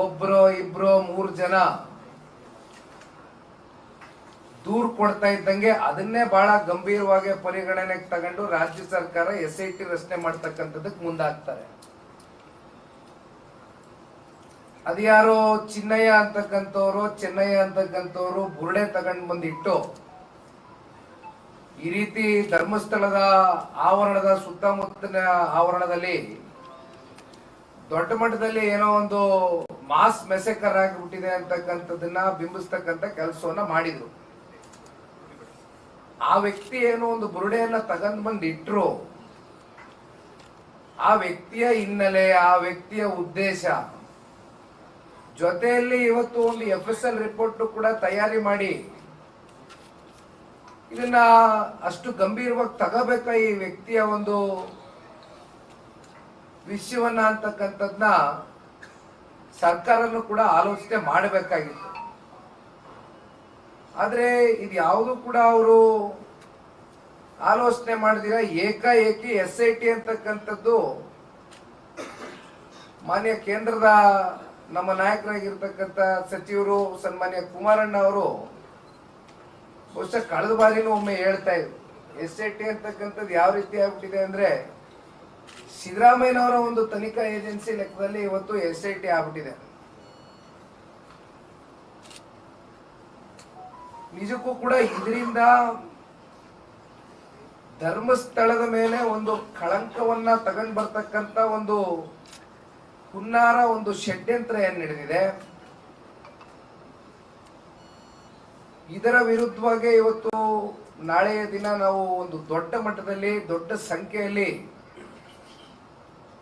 ಒಬ್ರು ಇಬ್ರು ಮೂರು ಜನ ದೂರ್ ಕೊಡ್ತಾ ಇದ್ದಂಗೆ ಅದನ್ನೇ ಬಹಳ ಗಂಭೀರವಾಗಿ ಪರಿಗಣನೆಗೆ ತಗೊಂಡು ರಾಜ್ಯ ಸರ್ಕಾರ ಎಸ್ ಐ ಟಿ ರಚನೆ ಮಾಡ್ತಕ್ಕಂಥದ್ದಕ್ಕೆ ಮುಂದಾಗ್ತಾರೆ. ಅದ್ಯಾರೋ ಚಿನ್ನಯ್ಯ ಅಂತಕ್ಕಂಥವ್ರು, ಚೆನ್ನಯ್ಯ ಅಂತಕ್ಕಂಥವ್ರು ಬುರುಡೆ ತಗೊಂಡ್ ಬಂದಿಟ್ಟು ಈ ರೀತಿ ಧರ್ಮಸ್ಥಳದ ಆವರಣದ ಸುತ್ತಮುತ್ತಲಿನ ಆವರಣದಲ್ಲಿ ದೊಡ್ಡ ಮಟ್ಟದಲ್ಲಿ ಏನೋ ಒಂದು ಮಾಸ್ ಮೆಸೆಕರ್ ಆಗಿಬಿಟ್ಟಿದೆ ಅಂತಕ್ಕಂಥದ್ದನ್ನ ಬಿಂಬಿಸ್ತಕ್ಕಂಥ ಕೆಲಸವನ್ನ ಮಾಡಿದ್ರು. ಆ ವ್ಯಕ್ತಿ ಏನೋ ಒಂದು ಬುರುಡೆಯನ್ನ ತಗೊಂಡ್ ಬಂದು ಇಟ್ರು. ಆ ವ್ಯಕ್ತಿಯ ಹಿನ್ನೆಲೆ, ಆ ವ್ಯಕ್ತಿಯ ಉದ್ದೇಶ. ಜೊತೆಯಲ್ಲಿ ಇವತ್ತು ಒಂದು ಎಫ್ ಎಸ್ ಎಲ್ ರಿಪೋರ್ಟ್ ಕೂಡ ತಯಾರಿ ಮಾಡಿ. ಇದನ್ನ ಅಷ್ಟು ಗಂಭೀರವಾಗಿ ತಗೋಬೇಕ ಈ ವ್ಯಕ್ತಿಯ ಒಂದು ವಿಷಯವನ್ನ ಅಂತಕ್ಕಂಥದ್ನ ಸರ್ಕಾರನು ಕೂಡ ಆಲೋಚನೆ ಮಾಡಬೇಕಾಗಿತ್ತು. ಆದ್ರೆ ಇದು ಯಾವುದು ಕೂಡ ಅವರು ಆಲೋಚನೆ ಮಾಡಿದಿರ, ಏಕಾಏಕಿ ಎಸ್ ಐ ಟಿ ಅಂತಕ್ಕಂಥದ್ದು ಮಾನ್ಯ ಕೇಂದ್ರದ ನಮ್ಮ ನಾಯಕರಾಗಿರ್ತಕ್ಕಂಥ ಸಚಿವರು ಸನ್ಮಾನ್ಯ ಕುಮಾರಣ್ಣ ಅವರು ಬಹುಶಃ ಕಳೆದ ಬಾರಿನೂ ಒಮ್ಮೆ ಹೇಳ್ತಾ ಇದ್ರು, ಎಸ್ ಐ ಟಿ ಅಂತಕ್ಕಂಥದ್ದು ಯಾವ ರೀತಿ ಆಗ್ಬಿಟ್ಟಿದೆ ಅಂದ್ರೆ ಸಿದ್ದರಾಮಯ್ಯನವರ ಒಂದು ತನಿಖಾ ಏಜೆನ್ಸಿ ಲೆಕ್ಕದಲ್ಲಿ ಇವತ್ತು ಎಸ್ ಐ ಟಿ ಆಗ್ಬಿಟ್ಟಿದೆ. ನಿಜಕ್ಕೂ ಕೂಡ ಇದರಿಂದ ಧರ್ಮಸ್ಥಳದ ಮೇಲೆ ಒಂದು ಕಳಂಕವನ್ನ ತಗೊಂಡ್ ಬರ್ತಕ್ಕಂತ ಒಂದು ಹುನ್ನಾರ, ಒಂದು ಷಡ್ಯಂತ್ರ ಏನ್ ನಡೆದಿದೆ. ಇದರ ವಿರುದ್ಧವಾಗಿ ಇವತ್ತು ನಾಳೆಯ ದಿನ ನಾವು ಒಂದು ದೊಡ್ಡ ಮಟ್ಟದಲ್ಲಿ, ದೊಡ್ಡ ಸಂಖ್ಯೆಯಲ್ಲಿ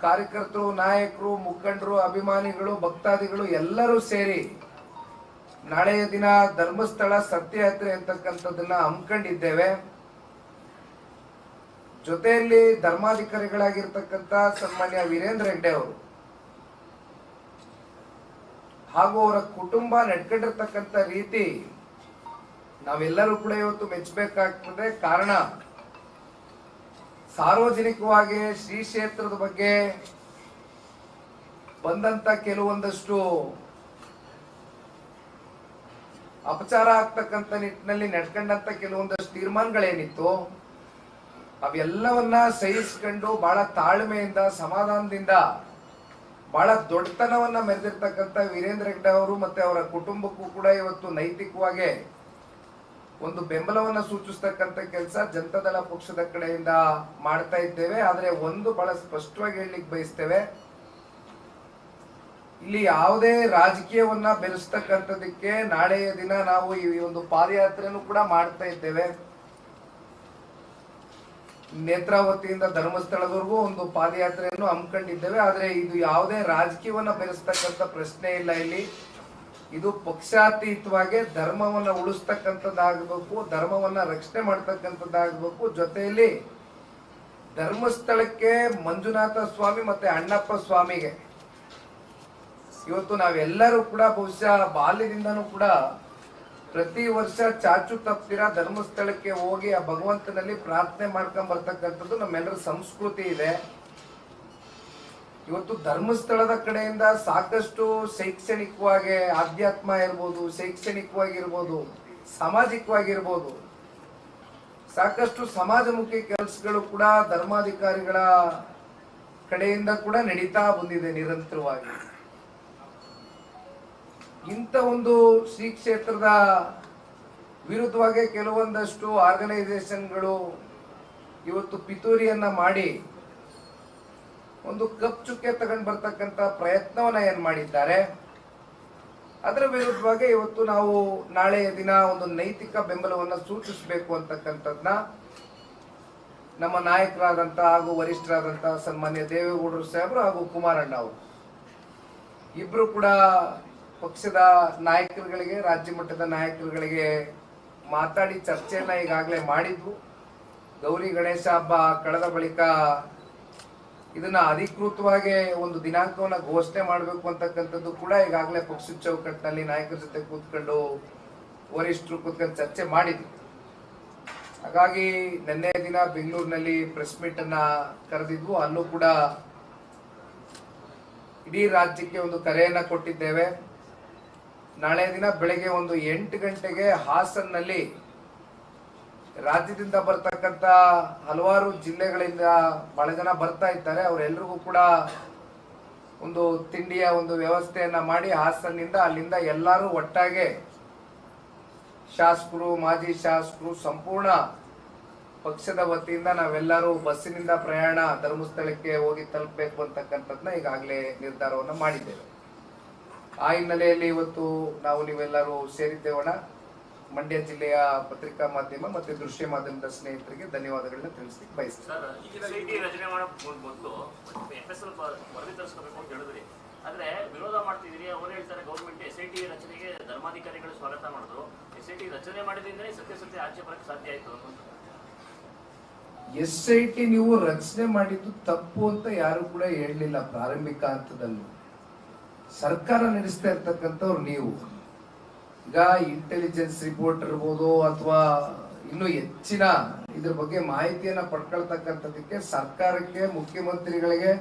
ಕಾರ್ಯಕರ್ತರು, ನಾಯಕರು, ಮುಖಂಡರು, ಅಭಿಮಾನಿಗಳು, ಭಕ್ತಾದಿಗಳು ಎಲ್ಲರೂ ಸೇರಿ ನಾಳೆಯ ದಿನ ಧರ್ಮಸ್ಥಳ ಸತ್ಯಯಾತ್ರೆ ಅಂತಕ್ಕಂಥದ್ದನ್ನ ಹಮ್ಮಿಕೊಂಡಿದ್ದೇವೆ. ಜೊತೆಯಲ್ಲಿ ಧರ್ಮಾಧಿಕಾರಿಗಳಾಗಿರ್ತಕ್ಕಂಥ ಸನ್ಮಾನ್ಯ ವೀರೇಂದ್ರ ಹೆಗ್ಡೆ ಅವರು ಹಾಗೂ ಅವರ ಕುಟುಂಬ ನಡ್ಕೊಂಡಿರ್ತಕ್ಕಂಥ ರೀತಿ ನಾವೆಲ್ಲರೂ ಕೂಡ ಇವತ್ತು ಮೆಚ್ಚಬೇಕಾಗ್ತದೆ. ಕಾರಣ ಸಾರ್ವಜನಿಕವಾಗಿ ಶ್ರೀ ಕ್ಷೇತ್ರದ ಬಗ್ಗೆ ಬಂದಂತ ಕೆಲವೊಂದಷ್ಟು ಅಪಚಾರ ಆಗ್ತಕ್ಕಂಥ ನಿಟ್ಟಿನಲ್ಲಿ ನಡ್ಕೊಂಡಂತ ಕೆಲವೊಂದಷ್ಟು ತೀರ್ಮಾನಗಳೇನಿತ್ತು, ಅವೆಲ್ಲವನ್ನ ಸಹಿಸ್ಕೊಂಡು ಬಹಳ ತಾಳ್ಮೆಯಿಂದ, ಸಮಾಧಾನದಿಂದ, ಬಹಳ ದೊಡ್ಡತನವನ್ನ ಮೆರೆದಿರ್ತಕ್ಕಂಥ ವೀರೇಂದ್ರ ಹೆಗ್ಡೆ ಅವರು ಮತ್ತೆ ಅವರ ಕುಟುಂಬಕ್ಕೂ ಕೂಡ ಇವತ್ತು ನೈತಿಕವಾಗಿ ಒಂದು ಬೆಂಬಲವನ್ನ ಸೂಚಿಸ್ತಕ್ಕಂಥ ಕೆಲಸ ಜನತಾದಳ ಪಕ್ಷದ ಕಡೆಯಿಂದ ಮಾಡ್ತಾ ಇದ್ದೇವೆ. ಆದರೆ ಒಂದು ಬಹಳ ಸ್ಪಷ್ಟವಾಗಿ ಹೇಳಲಿಕ್ಕೆ ಬಯಸ್ತೇವೆ, ಇಲ್ಲಿ ಯಾವುದೇ ರಾಜಕೀಯವನ್ನ ಬೆರೆಸ್ತಕ್ಕಂಥದಕ್ಕೆ ನಾಳೆಯ ದಿನ ನಾವು ಈ ಒಂದು ಪಾದಯಾತ್ರೆಯನ್ನು ಕೂಡ ಮಾಡ್ತಾ ಇದ್ದೇವೆ. ನೇತ್ರಾವತಿಯಿಂದ ಧರ್ಮಸ್ಥಳದವರೆಗೂ ಒಂದು ಪಾದಯಾತ್ರೆಯನ್ನು ಹಮ್ಮಿಕೊಂಡಿದ್ದೇವೆ. ಆದರೆ ಇದು ಯಾವುದೇ ರಾಜಕೀಯವನ್ನ ಬೆರೆಸ್ತಕ್ಕಂಥ ಪ್ರಶ್ನೆ ಇಲ್ಲ ಇಲ್ಲಿ. ಇದು ಪಕ್ಷಾತೀತವಾಗಿ ಧರ್ಮವನ್ನ ಉಳಿಸ್ತಕ್ಕಂಥದ್ದಾಗಬೇಕು, ಧರ್ಮವನ್ನ ರಕ್ಷಣೆ ಮಾಡ್ತಕ್ಕಂಥದ್ದಾಗಬೇಕು. ಜೊತೆಯಲ್ಲಿ ಧರ್ಮಸ್ಥಳಕ್ಕೆ ಮಂಜುನಾಥ ಸ್ವಾಮಿ ಮತ್ತೆ ಅಣ್ಣಪ್ಪ ಸ್ವಾಮಿಗೆ. ಇವತ್ತು ನಾವೆಲ್ಲರೂ ಕೂಡ ಬಹುಶಃ ಬಾಲ್ಯದಿಂದನೂ ಕೂಡ ಪ್ರತಿ ವರ್ಷ ಚಾಚು ತಪ್ಪಿರ ಧರ್ಮಸ್ಥಳಕ್ಕೆ ಹೋಗಿ ಆ ಭಗವಂತನಲ್ಲಿ ಪ್ರಾರ್ಥನೆ ಮಾಡ್ಕೊಂಡ್ ಬರ್ತಕ್ಕಂಥದ್ದು ನಮ್ಮೆಲ್ಲರ ಸಂಸ್ಕೃತಿ ಇದೆ. ಇವತ್ತು ಧರ್ಮಸ್ಥಳದ ಕಡೆಯಿಂದ ಸಾಕಷ್ಟು ಶೈಕ್ಷಣಿಕವಾಗಿ ಆಧ್ಯಾತ್ಮ ಇರ್ಬೋದು, ಶೈಕ್ಷಣಿಕವಾಗಿರ್ಬೋದು, ಸಾಮಾಜಿಕವಾಗಿರ್ಬೋದು, ಸಾಕಷ್ಟು ಸಮಾಜಮುಖಿ ಕೆಲಸಗಳು ಕೂಡ ಧರ್ಮಾಧಿಕಾರಿಗಳ ಕಡೆಯಿಂದ ಕೂಡ ನಡೀತಾ ಬಂದಿದೆ ನಿರಂತರವಾಗಿ. ಇಂಥ ಒಂದು ಶ್ರೀ ಕ್ಷೇತ್ರದ ವಿರುದ್ಧವಾಗಿ ಕೆಲವೊಂದಷ್ಟು ಆರ್ಗನೈಸೇಷನ್ಗಳು ಇವತ್ತು ಪಿತೂರಿಯನ್ನ ಮಾಡಿ ಒಂದು ಕಪ್ ಚುಕ್ಕೆ ತಗೊಂಡು ಬರ್ತಕ್ಕಂತ ಪ್ರಯತ್ನವನ್ನ ಏನ್ ಮಾಡಿದ್ದಾರೆ? ಅದರ ವಿರುದ್ಧವಾಗಿ ಇವತ್ತು ನಾವು ನಾಳೆಯ ದಿನ ಒಂದು ನೈತಿಕ ಬೆಂಬಲವನ್ನ ಸೂಚಿಸಬೇಕು ಅಂತಕ್ಕಂಥದ್ನ ನಮ್ಮ ನಾಯಕರಾದಂತ ಹಾಗೂ ವರಿಷ್ಠರಾದಂತ ಸನ್ಮಾನ್ಯ ದೇವೇಗೌಡರು ಸಾಹೇಬರು ಹಾಗೂ ಕುಮಾರಣ್ಣ ಅವರು. ಇಬ್ರು ಕೂಡ ಪಕ್ಷದ ನಾಯಕರುಗಳಿಗೆ, ರಾಜ್ಯ ಮಟ್ಟದ ನಾಯಕರುಗಳಿಗೆ ಮಾತಾಡಿ ಚರ್ಚೆಯನ್ನ ಈಗಾಗಲೇ ಮಾಡಿದ್ವು ಗೌರಿ ಗಣೇಶ ಹಬ್ಬ ಕಳೆದ ಬಳಿಕ ಇದನ್ನ ಅಧಿಕೃತವಾಗಿ ಒಂದು ದಿನಾಂಕವನ್ನ ಘೋಷಣೆ ಮಾಡಬೇಕು ಅಂತಕ್ಕಂಥದ್ದು ಕೂಡ ಈಗಾಗಲೇ ಪಕ್ಷದ ಚೌಕಟ್ಟಿನಲ್ಲಿ ನಾಯಕರ ಜೊತೆ ಕೂತ್ಕೊಂಡು ವರಿಷ್ಠರು ಕೂತ್ಕೊಂಡು ಚರ್ಚೆ ಮಾಡಿದ್ವಿ ಹಾಗಾಗಿ ನಿನ್ನೆ ದಿನ ಬೆಂಗಳೂರಿನಲ್ಲಿ ಪ್ರೆಸ್ ಮೀಟ್ ಅನ್ನ ಕರೆದಿದ್ವು. ಅಲ್ಲೂ ಕೂಡ ಇಡೀ ರಾಜ್ಯಕ್ಕೆ ಒಂದು ಕರೆಯನ್ನ ಕೊಟ್ಟಿದ್ದೇವೆ. ನಾಳೆ ದಿನ ಬೆಳಗ್ಗೆ ಒಂದು ಎಂಟು ಗಂಟೆಗೆ ಹಾಸನ್ನಲ್ಲಿ ರಾಜ್ಯದಿಂದ ಬರ್ತಕ್ಕಂತ ಹಲವಾರು ಜಿಲ್ಲೆಗಳಿಂದ ಬಹಳ ಜನ ಬರ್ತಾ ಇದ್ದಾರೆ. ಅವರೆಲ್ಲರಿಗೂ ಕೂಡ ಒಂದು ತಿಂಡಿಯ ಒಂದು ವ್ಯವಸ್ಥೆಯನ್ನ ಮಾಡಿ ಹಾಸನ್ನಿಂದ ಅಲ್ಲಿಂದ ಎಲ್ಲರೂ ಒಟ್ಟಾಗೆ ಶಾಸಕರು, ಮಾಜಿ ಶಾಸಕರು ಸಂಪೂರ್ಣ ಪಕ್ಷದ ವತಿಯಿಂದ ನಾವೆಲ್ಲರೂ ಬಸ್ಸಿನಿಂದ ಪ್ರಯಾಣ ಧರ್ಮಸ್ಥಳಕ್ಕೆ ಹೋಗಿ ತಲುಪಬೇಕು ಅಂತಕ್ಕಂಥದ್ದನ್ನ ಈಗಾಗಲೇ ನಿರ್ಧಾರವನ್ನು ಮಾಡಿದ್ದೇವೆ. ಆ ಹಿನ್ನೆಲೆಯಲ್ಲಿ ಇವತ್ತು ನಾವು ನೀವೆಲ್ಲರೂ ಸೇರಿದ್ದೇವಣ ಮಂಡ್ಯ ಜಿಲ್ಲೆಯ ಪತ್ರಿಕಾ ಮಾಧ್ಯಮ ಮತ್ತು ದೃಶ್ಯ ಮಾಧ್ಯಮದ ಸ್ನೇಹಿತರಿಗೆ ಧನ್ಯವಾದಗಳನ್ನ ತಿಳಿಸ್ಲಿಕ್ಕೆ ಬಯಸ್ತೀನಿ. ಅಂತ ಹೇಳಿದ್ರಿ. ಆದ್ರೆ ವಿರೋಧ ಮಾಡ್ತಿದ್ರಿ ಅವರು ಹೇಳ್ತಾರೆ ಗೌರ್ಮೆಂಟ್ ಎಸ್ ಐ ಟಿ ರಚನೆಗೆ ಧರ್ಮಾಧಿಕಾರಿಗಳು ಸ್ವಾಗತ ಮಾಡಿದ್ರು. ಎಸ್ ಐ ಟಿ ರಚನೆ ಮಾಡಿದ್ರಿಂದಲೇ ಸತ್ಯಾಸತ್ಯ ಆಚೆ ಬರಕ್ಕೆ ಸಾಧ್ಯ ಆಯ್ತು ಎಸ್ ಐ ಟಿ ನೀವು ರಚನೆ ಮಾಡಿದ್ದು ತಪ್ಪು ಅಂತ ಯಾರು ಕೂಡ ಹೇಳಲಿಲ್ಲ ಪ್ರಾರಂಭಿಕ ಹಂತದಲ್ಲೂ. ಸರ್ಕಾರ ನಡೆಸ್ತಾ ಇರ್ತಕ್ಕಂಥವ್ರು ನೀವು. ಈಗ ಇಂಟೆಲಿಜೆನ್ಸ್ ರಿಪೋರ್ಟ್ ಇರ್ಬೋದು ಅಥವಾ ಇನ್ನು ಹೆಚ್ಚಿನ ಇದ್ರ ಬಗ್ಗೆ ಮಾಹಿತಿಯನ್ನ ಪಡ್ಕೊಳ್ತಕ್ಕಂಥದ್ದಕ್ಕೆ ಸರ್ಕಾರಕ್ಕೆ, ಮುಖ್ಯಮಂತ್ರಿಗಳಿಗೆ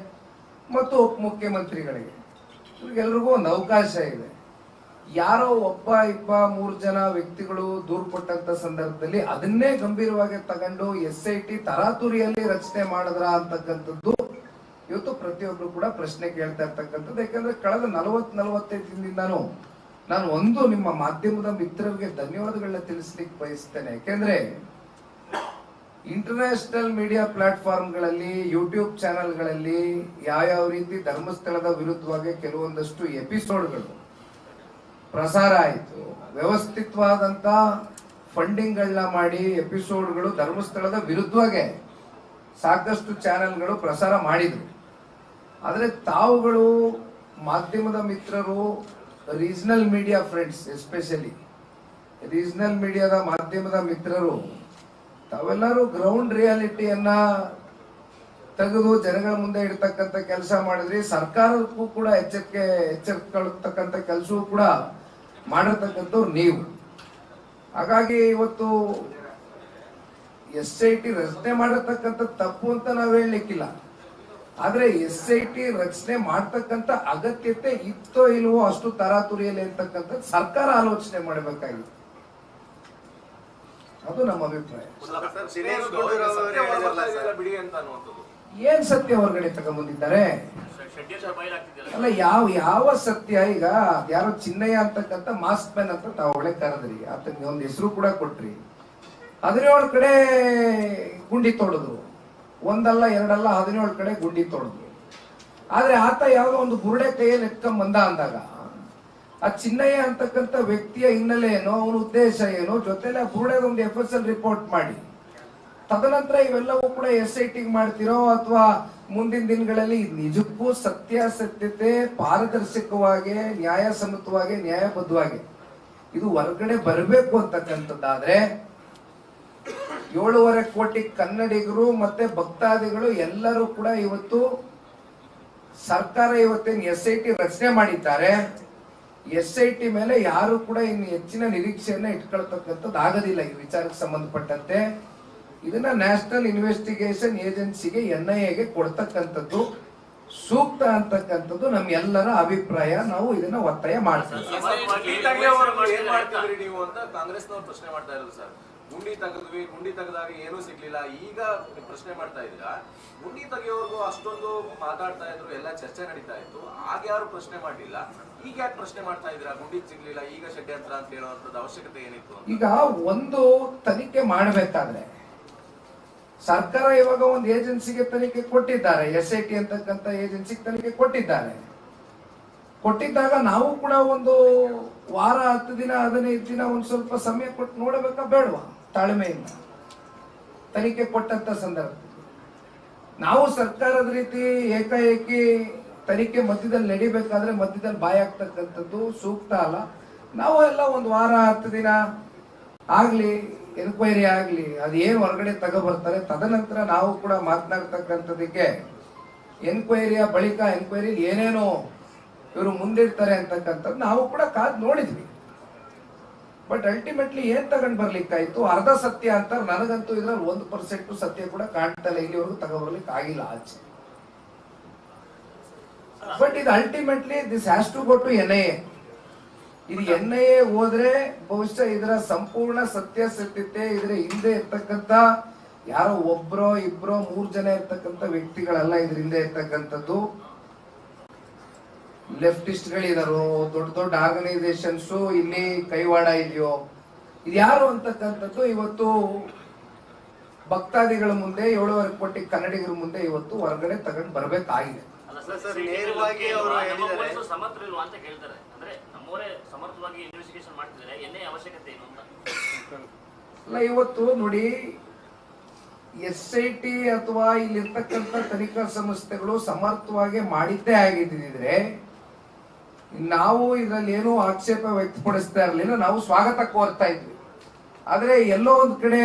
ಮತ್ತು ಉಪಮುಖ್ಯಮಂತ್ರಿಗಳಿಗೆ ಇವ್ರಿಗೆಲ್ರಿಗೂ ಒಂದು ಅವಕಾಶ ಇದೆ. ಯಾರೋ ಒಬ್ಬ, ಇಬ್ಬ, ಮೂರು ಜನ ವ್ಯಕ್ತಿಗಳು ದೂರು ಕೊಟ್ಟಂತ ಸಂದರ್ಭದಲ್ಲಿ ಅದನ್ನೇ ಗಂಭೀರವಾಗಿ ತಗೊಂಡು ಎಸ್ ಐ ಟಿ ತರಾತುರಿಯಲ್ಲಿ ರಚನೆ ಮಾಡಿದ್ರ ಅಂತಕ್ಕಂಥದ್ದು ಇವತ್ತು ಪ್ರತಿಯೊಬ್ರು ಕೂಡ ಪ್ರಶ್ನೆ ಕೇಳ್ತಾ ಇರ್ತಕ್ಕಂಥದ್ದು. ಯಾಕಂದ್ರೆ ಕಳೆದ ನಲವತ್ ನಲವತ್ತೈದು ದಿನದಿಂದಾನು ನಾನು ಒಂದು ನಿಮ್ಮ ಮಾಧ್ಯಮದ ಮಿತ್ರರಿಗೆ ಧನ್ಯವಾದಗಳನ್ನ ತಿಳಿಸ್ಲಿಕ್ಕೆ ಬಯಸ್ತೇನೆ. ಯಾಕೆಂದ್ರೆ ಇಂಟರ್ನ್ಯಾಷನಲ್ ಮೀಡಿಯಾ ಪ್ಲಾಟ್ಫಾರ್ಮ್ಗಳಲ್ಲಿ ಯೂಟ್ಯೂಬ್ ಚಾನೆಲ್ಗಳಲ್ಲಿ ಯಾವ್ಯಾವ ರೀತಿ ಧರ್ಮಸ್ಥಳದ ವಿರುದ್ಧವಾಗಿ ಕೆಲವೊಂದಷ್ಟು ಎಪಿಸೋಡ್ಗಳು ಪ್ರಸಾರ ಆಯಿತು. ವ್ಯವಸ್ಥಿತವಾದಂತ ಫಂಡಿಂಗ್ಗಳನ್ನ ಮಾಡಿ ಎಪಿಸೋಡ್ಗಳು ಧರ್ಮಸ್ಥಳದ ವಿರುದ್ಧವಾಗಿ ಸಾಕಷ್ಟು ಚಾನೆಲ್ಗಳು ಪ್ರಸಾರ ಮಾಡಿದ್ರು. ಆದರೆ ತಾವುಗಳು ಮಾಧ್ಯಮದ ಮಿತ್ರರು regional media friends especially regional ಮೀಡಿಯಾದ ಮಾಧ್ಯಮದ ಮಿತ್ರರು, ತಾವೆಲ್ಲರೂ ಗ್ರೌಂಡ್ ರಿಯಾಲಿಟಿಯನ್ನ ತೆಗೆದು ಜನಗಳ ಮುಂದೆ ಇಡ್ತಕ್ಕಂಥ ಕೆಲಸ ಮಾಡಿದ್ರಿ. ಸರ್ಕಾರಕ್ಕೂ ಕೂಡ ಎಚ್ಚರಿಕೆ ಎಚ್ಚರಿಕೊಳ್ತಕ್ಕಂಥ ಕೆಲಸವೂ ಕೂಡ ಮಾಡಿರ್ತಕ್ಕಂಥವ್ರು ನೀವು. ಹಾಗಾಗಿ ಇವತ್ತು ಎಸ್ ಐ ಟಿ ರಚನೆ ಮಾಡಿರ್ತಕ್ಕಂಥ ತಪ್ಪು ಅಂತ ನಾವು ಹೇಳಲಿಕ್ಕಿಲ್ಲ. ಆದ್ರೆ ಎಸ್ ಐ ಟಿ ರಚನೆ ಮಾಡ್ತಕ್ಕಂಥ ಅಗತ್ಯತೆ ಇತ್ತೋ ಇಲ್ವೋ ಅಷ್ಟು ತರಾತುರಿಯಲ್ಲಿ ಅಂತಕ್ಕಂಥದ್ದು ಸರ್ಕಾರ ಆಲೋಚನೆ ಮಾಡಬೇಕಾಗಿತ್ತು ಅದು ನಮ್ಮ ಅಭಿಪ್ರಾಯ. ಏನ್ ಸತ್ಯ ಹೊರಗಡೆ ತಗೊಂಡ್ಬಂದಿದ್ದಾರೆ ಅಲ್ಲ, ಯಾವ ಯಾವ ಸತ್ಯ ಈಗ? ಯಾರೋ ಚಿನ್ನಯ್ಯ ಅಂತಕ್ಕಂಥ ಮಾಸ್ಕ್ ಮ್ಯಾನ್ ಅಂತ ತಾವು ಒಳ್ಳೆ ಕರೆದ್ರಿ. ಆತನಿಗೆ ಒಂದು ಹೆಸರು ಕೂಡ ಕೊಟ್ರಿ. ಅದ್ರ ಕಡೆ ಗುಂಡಿ ತೊಳೆದ್ರು ಒಂದಲ್ಲ, ಎರಡಲ್ಲ, ಹದಿನೇಳು ಕಡೆ ಗುಂಡಿ ತೊಳೆದ್ರು ಆದ್ರೆ ಆತ ಯಾವ್ದೋ ಒಂದು ಬುರುಡೆ ಕೈಯಲ್ಲಿ ಎತ್ಕೊಂಡ್ ಬಂದ ಅಂದಾಗ, ಆ ಚಿನ್ನಯ್ಯ ಅಂತಕ್ಕಂಥ ವ್ಯಕ್ತಿಯ ಹಿನ್ನೆಲೆ ಏನೋ, ಅವನ ಉದ್ದೇಶ ಏನೋ, ಜೊತೆಲೆ ಆ ಎಫ್ ಎಸ್ ಎಲ್ ರಿಪೋರ್ಟ್ ಮಾಡಿ. ತದನಂತರ ಇವೆಲ್ಲವೂ ಕೂಡ ಎಸ್ ಐ ಟಿಗೆ ಮಾಡ್ತಿರೋ ಅಥವಾ ಮುಂದಿನ ದಿನಗಳಲ್ಲಿ ನಿಜಕ್ಕೂ ಸತ್ಯಾಸತ್ಯತೆ ಪಾರದರ್ಶಕವಾಗಿ, ನ್ಯಾಯಸಮ್ಮತವಾಗಿ, ನ್ಯಾಯಬದ್ಧವಾಗಿ, ಇದು ಹೊರಗಡೆ ಬರಬೇಕು ಅಂತಕ್ಕಂಥದ್ದಾದ್ರೆ ಏಳೂವರೆ ಕೋಟಿ ಕನ್ನಡಿಗರು ಮತ್ತೆ ಭಕ್ತಾದಿಗಳು ಎಲ್ಲರೂ ಕೂಡ ಇವತ್ತು ಸರ್ಕಾರ ಇವತ್ತೇನು ಎಸ್ ಐ ಟಿ ರಚನೆ ಮಾಡಿದ್ದಾರೆ ಎಸ್ ಐ ಟಿ ಮೇಲೆ ಯಾರು ಕೂಡ ಇನ್ನು ಹೆಚ್ಚಿನ ನಿರೀಕ್ಷೆಯನ್ನ ಇಟ್ಕೊಳ್ತಕ್ಕಂಥದ್ದು ಆಗೋದಿಲ್ಲ ಈ ವಿಚಾರಕ್ಕೆ ಸಂಬಂಧಪಟ್ಟಂತೆ ಇದನ್ನ ನ್ಯಾಷನಲ್ ಇನ್ವೆಸ್ಟಿಗೇಷನ್ ಏಜೆನ್ಸಿಗೆ ಎನ್ ಐ ಎಗೆ ಕೊಡ್ತಕ್ಕಂಥದ್ದು ಸೂಕ್ತ ಅಂತಕ್ಕಂಥದ್ದು ನಮ್ಮೆಲ್ಲರ ಅಭಿಪ್ರಾಯ ನಾವು ಇದನ್ನ ಒತ್ತಾಯ ಮಾಡ್ತೀವಿ ಗುಂಡಿ ತೆಗೆದ್ವಿ, ಗುಂಡಿ ತೆಗೆದಾಗ ಏನೂ ಸಿಗ್ಲಿಲ್ಲ. ಈಗ ಪ್ರಶ್ನೆ ಮಾಡ್ತಾ ಇದ್ದೀರಾ, ಗುಂಡಿ ತೆಗೆಯೋರ್ಗು ಅಷ್ಟೊಂದು ಮಾತಾಡ್ತಾ ಇದ್ರು, ಎಲ್ಲ ಚರ್ಚೆ ನಡೀತಾ ಇತ್ತು. ಆಗ ಯಾರು ಪ್ರಶ್ನೆ ಮಾಡಲಿಲ್ಲ? ಈಗ ಯಾಕೆ ಪ್ರಶ್ನೆ ಮಾಡ್ತಾ ಇದ್ದೀರಾ? ಗುಂಡಿ ಸಿಗ್ಲಿಲ್ಲ, ಈಗ ಷಡ್ಯಂತ್ರ ಅಂತ ಹೇಳುವಂತದ್ದು ಅವಶ್ಯಕತೆ ಏನಿತ್ತು? ಈಗ ಒಂದು ತನಿಖೆ ಮಾಡಬೇಕಾದ್ರೆ, ಸರ್ಕಾರ ಇವಾಗ ಒಂದು ಏಜೆನ್ಸಿಗೆ ತನಿಖೆ ಕೊಟ್ಟಿದ್ದಾರೆ, ಎಸ್ ಐ ಟಿ ಅಂತಕ್ಕಂಥ ಏಜೆನ್ಸಿಗೆ ತನಿಖೆ ಕೊಟ್ಟಿದ್ದಾರೆ. ಕೊಟ್ಟಿದ್ದಾಗ ನಾವು ಕೂಡ ಒಂದು ವಾರ, ಹತ್ತು ದಿನ, ಹದಿನೈದು ದಿನ ಒಂದು ಸ್ವಲ್ಪ ಸಮಯ ಕೊಟ್ಟು ನೋಡಬೇಕಾ ಬೇಡವಾ? ತಾಳ್ಮೆಯಿಂದ ತನಿಖೆ ಕೊಟ್ಟಂತ ಸಂದರ್ಭ. ನಾವು ಸರ್ಕಾರದ ರೀತಿ ಏಕಾಏಕಿ ತನಿಖೆ ಮಧ್ಯದಲ್ಲಿ ನಡಿಬೇಕಾದ್ರೆ ಮಧ್ಯದಲ್ಲಿ ಬಾಯಿ ಆಗ್ತಕ್ಕಂಥದ್ದು ಸೂಕ್ತ ಅಲ್ಲ. ನಾವು ಎಲ್ಲ ಒಂದು ವಾರ, ಹತ್ತು ದಿನ ಆಗ್ಲಿ ಎನ್ಕ್ವೈರಿ ಆಗ್ಲಿ ಅದೇನು ಹೊರಗಡೆ ತಗೋಬರ್ತಾರೆ ತದನಂತರ ನಾವು ಕೂಡ ಮಾತನಾಡ್ತಕ್ಕಂಥದಕ್ಕೆ ಎನ್ಕ್ವೈರಿಯ ಬಳಿಕ ಎನ್ಕ್ವೈರಿ ಏನೇನು ಇವರು ಮುಂದಿರ್ತಾರೆ ಅಂತಕ್ಕಂಥದ್ದು ನಾವು ಕೂಡ ಕಾದು ನೋಡಿದ್ವಿ. ಬಟ್ ಅಲ್ಟಿಮೇಟ್ಲಿ ಏನ್ ತಗೊಂಡ್ ಬರ್ಲಿಕ್ಕಾಯ್ತು? ಅರ್ಧ ಸತ್ಯ ಅಂತ ನನಗಂತೂ ಇದ್ರಲ್ಲಿ ಒಂದು ಪರ್ಸೆಂಟ್ ಸತ್ಯ ಕೂಡ ಕಾಣ್ತಾ ಇಲ್ಲ ಇಲ್ಲಿವರೆಗೂ ತಗೊಬರ್ಲಿಕ್ಕೆ ಆಗಿಲ್ಲ ಆಚೆ. ಬಟ್ ಇದು ultimately this has to go to N A ಇದು ಎನ್ ಐ ಎ ಹೋದ್ರೆ ಬಹುಶಃ ಇದರ ಸಂಪೂರ್ಣ ಸತ್ಯ ಸತ್ಯತೆ ಇದ್ರ ಹಿಂದೆ ಇರ್ತಕ್ಕಂತ ಯಾರೋ ಒಬ್ರೋ ಇಬ್ರೋ ಮೂರ್ ಜನ ಇರ್ತಕ್ಕಂಥ ವ್ಯಕ್ತಿಗಳೆಲ್ಲ ಇದ್ರ ಹಿಂದೆ ಇರ್ತಕ್ಕಂಥದ್ದು. ಲೆಫ್ಟಿಸ್ಟ್ಗಳಿದಾರೋ ದೊಡ್ಡ ದೊಡ್ಡ ಆರ್ಗನೈಸೇಷನ್ಸ್ ಇಲ್ಲಿ ಕೈವಾಡ ಇದೆಯೋ? ಇದು ಯಾರು ಅಂತಕ್ಕಂಥದ್ದು ಇವತ್ತು ಭಕ್ತಾದಿಗಳ ಮುಂದೆ ಏಳುವರೆ ಕೋಟಿ ಕನ್ನಡಿಗರ ಮುಂದೆ ಇವತ್ತು ಹೊರಗಡೆ ತಗೊಂಡು ಬರ್ಬೇಕಾಗಿದೆ. ಅಲ್ಲ ಸರ್, ಸರ್ ನೇರವಾಗಿ ನೇರವಾಗಿ ಅವರು ಅವರು ಹೇಳಿದ್ದಾರೆ. ಸಮರ್ಥರಿಲ್ವಾ ಅಂತ ಕೇಳ್ತಾರೆ. ಅಂದ್ರೆ ನಮ್ಮವರೇ ಸಮರ್ಥವಾಗಿ ಇನ್ವೆಸ್ಟಿಗೇಷನ್ ಮಾಡ್ತಿದ್ದಾರೆ. ಎನ್ನೇ ಅವಶ್ಯಕತೆ ಏನು ಅಂತ? ಅಲ್ಲ ಇವತ್ತು ನೋಡಿ ಎಸ್ ಐ ಟಿ ಅಥವಾ ಇಲ್ಲಿರ್ತಕ್ಕಂಥ ತನಿಖಾ ಸಂಸ್ಥೆಗಳು ಸಮರ್ಥವಾಗಿ ಮಾಡಿದ್ದೇ ಆಗಿದ್ದಿದ್ರೆ ನಾವು ಇದರಲ್ಲಿ ಏನೂ ಆಕ್ಷೇಪ ವ್ಯಕ್ತಪಡಿಸ್ತಾ ಇರಲಿಲ್ಲ, ನಾವು ಸ್ವಾಗತ ಕೋರ್ತಾ ಇದ್ವಿ. ಆದ್ರೆ ಎಲ್ಲೋ ಒಂದ್ ಕಡೆ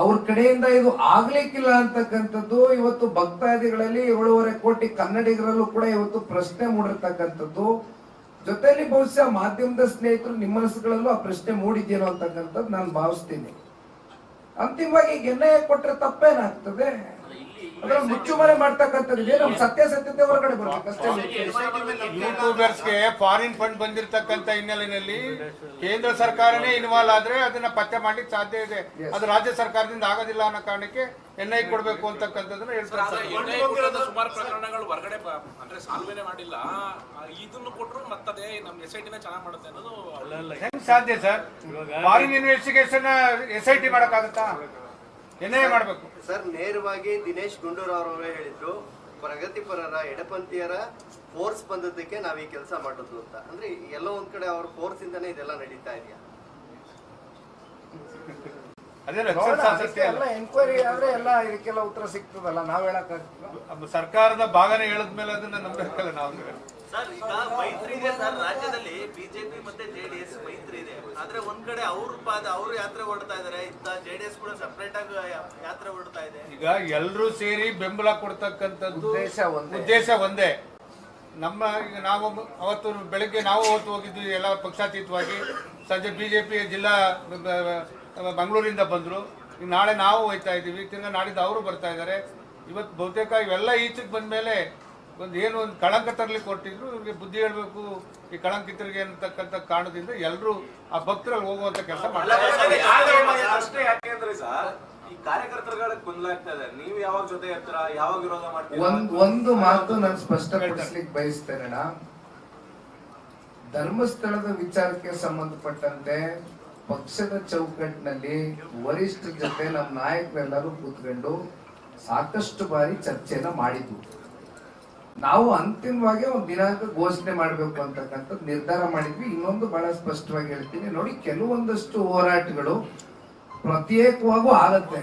ಅವ್ರ ಕಡೆಯಿಂದ ಇದು ಆಗ್ಲಿಕ್ಕಿಲ್ಲ ಅಂತಕ್ಕಂಥದ್ದು, ಇವತ್ತು ಭಕ್ತಾದಿಗಳಲ್ಲಿ ಏಳುವರೆ ಕೋಟಿ ಕನ್ನಡಿಗರಲ್ಲೂ ಕೂಡ ಇವತ್ತು ಪ್ರಶ್ನೆ ಮೂಡಿರ್ತಕ್ಕಂಥದ್ದು. ಜೊತೆಯಲ್ಲಿ ಬಹುಶಃ ಮಾಧ್ಯಮದ ಸ್ನೇಹಿತರು ನಿಮ್ಮ ಮನಸ್ಸುಗಳಲ್ಲೂ ಆ ಪ್ರಶ್ನೆ ಮೂಡಿದ್ದೇನೋ ಅಂತಕ್ಕಂಥದ್ದು ನಾನು ಭಾವಿಸ್ತೀನಿ. ಅಂತಿಮವಾಗಿ ಈಗ ಕೊಟ್ಟರೆ ತಪ್ಪೇನಾಗ್ತದೆ? ಅದ್ರ ಮುಚ್ಚುಮರೆ ಮಾಡ್ತಕ್ಕಂಥದ್ದು ಇದೆ. ನಮ್ಮ ಸತ್ಯಾಸತ್ಯತೆ ಹೊರಗಡೆ ಯೂಟ್ಯೂಬರ್ಸ್ಗೆ ಫಾರಿನ್ ಫಂಡ್ ಬಂದಿರತಕ್ಕಂತ ಹಿನ್ನೆಲೆಯಲ್ಲಿ ಕೇಂದ್ರ ಸರ್ಕಾರನೇ ಇನ್ವಾಲ್ವ್ ಆದ್ರೆ ಅದನ್ನ ಪತ್ತೆ ಮಾಡ್ಲಿಕ್ಕೆ ಸಾಧ್ಯ ಇದೆ. ಅದು ರಾಜ್ಯ ಸರ್ಕಾರದಿಂದ ಆಗೋದಿಲ್ಲ ಅನ್ನೋ ಕಾರಣಕ್ಕೆ ಎನ್ ಐ ಕೊಡ್ಬೇಕು ಅಂತಕ್ಕಂಥದ್ದನ್ನ ಹೇಳ್ತಾರೆ ಸುಮಾರು ಪ್ರಕರಣಗಳು ಹೊರಗಡೆ ಅಂದ್ರೆ ಸಾಲ್ವೇನೆ ಮಾಡಿಲ್ಲ. ಇದನ್ನು ಕೊಟ್ರು ಮತ್ತದೇ ನಮ್ ಎಸ್ ಐ ಟಿನೇ ಚೆನ್ನಾಗಿ ಮಾಡುತ್ತೆ ಅನ್ನೋದು ಹೆಂಗ್ ಸಾಧ್ಯ sir? Foreign investigation S I T ಮಾಡಕ್ಕಾಗತ್ತಾ? ಎನ್ ಮಾಡಬೇಕು. ಸರ್ ನೇರವಾಗಿ ದಿನೇಶ್ ಗುಂಡೂರಾವ್ ಅವರೇ ಹೇಳಿದ್ರು ಪ್ರಗತಿಪರರ ಎಡಪಂಥೀಯರ ಫೋರ್ಸ್ ಬಂದದ್ದಕ್ಕೆ ನಾವ್ ಈ ಕೆಲಸ ಮಾಡೋದು ಅಂತ. ಅಂದ್ರೆ ಎಲ್ಲೋ ಒಂದ್ ಕಡೆ ಅವ್ರ ಫೋರ್ಸ್ ಇಂದಾನೆ ಇದೆಲ್ಲ ನಡೀತಾ ಇದೆಯಾ ಅದೇನು ನೋಡೋಣ, ಅಕ್ಷರಶಃ ಅದಕ್ಕೆ ಸತ್ಯ ಅಲ್ಲ. ಎಲ್ಲ ಎಂಕ್ವೈರಿ ಆದ್ರೆ ಎಲ್ಲ ಇದಕ್ಕೆಲ್ಲ ಉತ್ತರ ಸಿಗ್ತದಲ್ಲ ನಾವ್ ಹೇಳಕ್ ಸರ್ಕಾರದ ಭಾಗನೆ ಹೇಳದ್ಮೇಲೆ ಅದನ್ನ ನಂಬಬೇಕಲ್ಲ ನಾವು. ಸರ್ ಈಗ ಮೈತ್ರಿ ಇದೆ ಸರ್. ರಾಜ್ಯದಲ್ಲಿ ಬಿಜೆಪಿ ಮತ್ತೆ ಜೆಡಿಎಸ್ ಮೈತ್ರಿ ಇದೆ. ಆದ್ರೆ ಒಂದ್ ಕಡೆ ಅವ್ರ ಪಾದ ಅವ್ರು ಯಾತ್ರೆ ಹೊಡ್ತಾ ಇದಾರೆ. ಇತ್ತ ಜೆಡಿಎಸ್ ಕೂಡ ಸಪರೇಟ್ ಆಗಿ ಯಾತ್ರೆ ಹೊಡ್ತಾ ಇದೆ. ಈಗ ಎಲ್ಲರೂ ಸೇರಿ ಬೆಂಬಲ ಕೊಡ್ತಕ್ಕಂಥದ್ದು ಉದ್ದೇಶ ಒಂದೇ. ಉದ್ದೇಶ ಒಂದೇ. ನಮ್ಮ ಈಗ ನಾವು ಅವತ್ತು ಬೆಳಗ್ಗೆ ನಾವು ಅವತ್ತು ಹೋಗಿದ್ವಿ ಎಲ್ಲ ಪಕ್ಷಾತೀತವಾಗಿ. ಸಂಜೆ ಬಿಜೆಪಿ ಜಿಲ್ಲಾ ಬ- ಬಂದರು. ಮಂಗಳೂರಿಂದ ಬಂದ್ರು ನಾಳೆ ನಾವು ಹೋಯ್ತಾ ಇದ್ದೀವಿ. ತಿರ್ಗಾ ನಾಡಿದ್ದು ಅವರು ಬರ್ತಾ ಇದ್ದಾರೆ. ಇವತ್ತು ಬಹುತೇಕ ಇವೆಲ್ಲ ಈಚೆಗೆ ಬಂದ್ಮೇಲೆ ಒಂದು ಏನು ಒಂದು ಕಳಂಕ ತರಲಿಕ್ಕೆ ಕೊಟ್ಟಿದ್ರು. ಇವ್ರಿಗೆ ಬುದ್ಧಿ ಹೇಳಬೇಕು. ಈ ಕಳಂಕಿತರಿಗೆ ಅಂತಕ್ಕಂಥ ಕಾರಣದಿಂದ ಎಲ್ಲರೂ ಆ ಭಕ್ತರಲ್ಲಿ ಹೋಗುವಂತ ಕೆಲಸ ಮಾಡ್ತಾರೆ ಅಷ್ಟೇ ಯಾಕೆಂದ್ರೆ ಸರ್ ಈ ಕಾರ್ಯಕರ್ತರುಗಳ ಇದೆ. ನೀವು ಯಾವಾಗ ಜೊತೆ ಇರ್ತೀರಾ? ಯಾವಾಗ ವಿರೋಧ ಮಾಡ್ತೀರಾ? ಒಂದ್ ಒಂದು ಮಾತು ನಾನು ಸ್ಪಷ್ಟಪಡಿಸ್ಲಿಕ್ಕೆ ಬಯಸ್ತೇನೆ ಧರ್ಮಸ್ಥಳದ ವಿಚಾರಕ್ಕೆ ಸಂಬಂಧಪಟ್ಟಂತೆ ಪಕ್ಷದ ಚೌಕಟ್ಟಿನಲ್ಲಿ ವರಿಷ್ಠ ಜೊತೆ ನಮ್ಮ ನಾಯಕರೆಲ್ಲರೂ ಕೂತ್ಕೊಂಡು ಸಾಕಷ್ಟು ಬಾರಿ ಚರ್ಚೆನ ಮಾಡಿದ್ವು. ನಾವು ಅಂತಿಮವಾಗಿ ಒಂದು ದಿನಾಂಕ ಘೋಷಣೆ ಮಾಡಬೇಕು ಅಂತಕ್ಕಂಥದ್ದು ನಿರ್ಧಾರ ಮಾಡಿದ್ವಿ. ಇನ್ನೊಂದು ಬಹಳ ಸ್ಪಷ್ಟವಾಗಿ ಹೇಳ್ತೀನಿ. ನೋಡಿ, ಕೆಲವೊಂದಷ್ಟು ಹೋರಾಟಗಳು ಪ್ರತ್ಯೇಕವಾಗೂ ಆಗತ್ತೆ.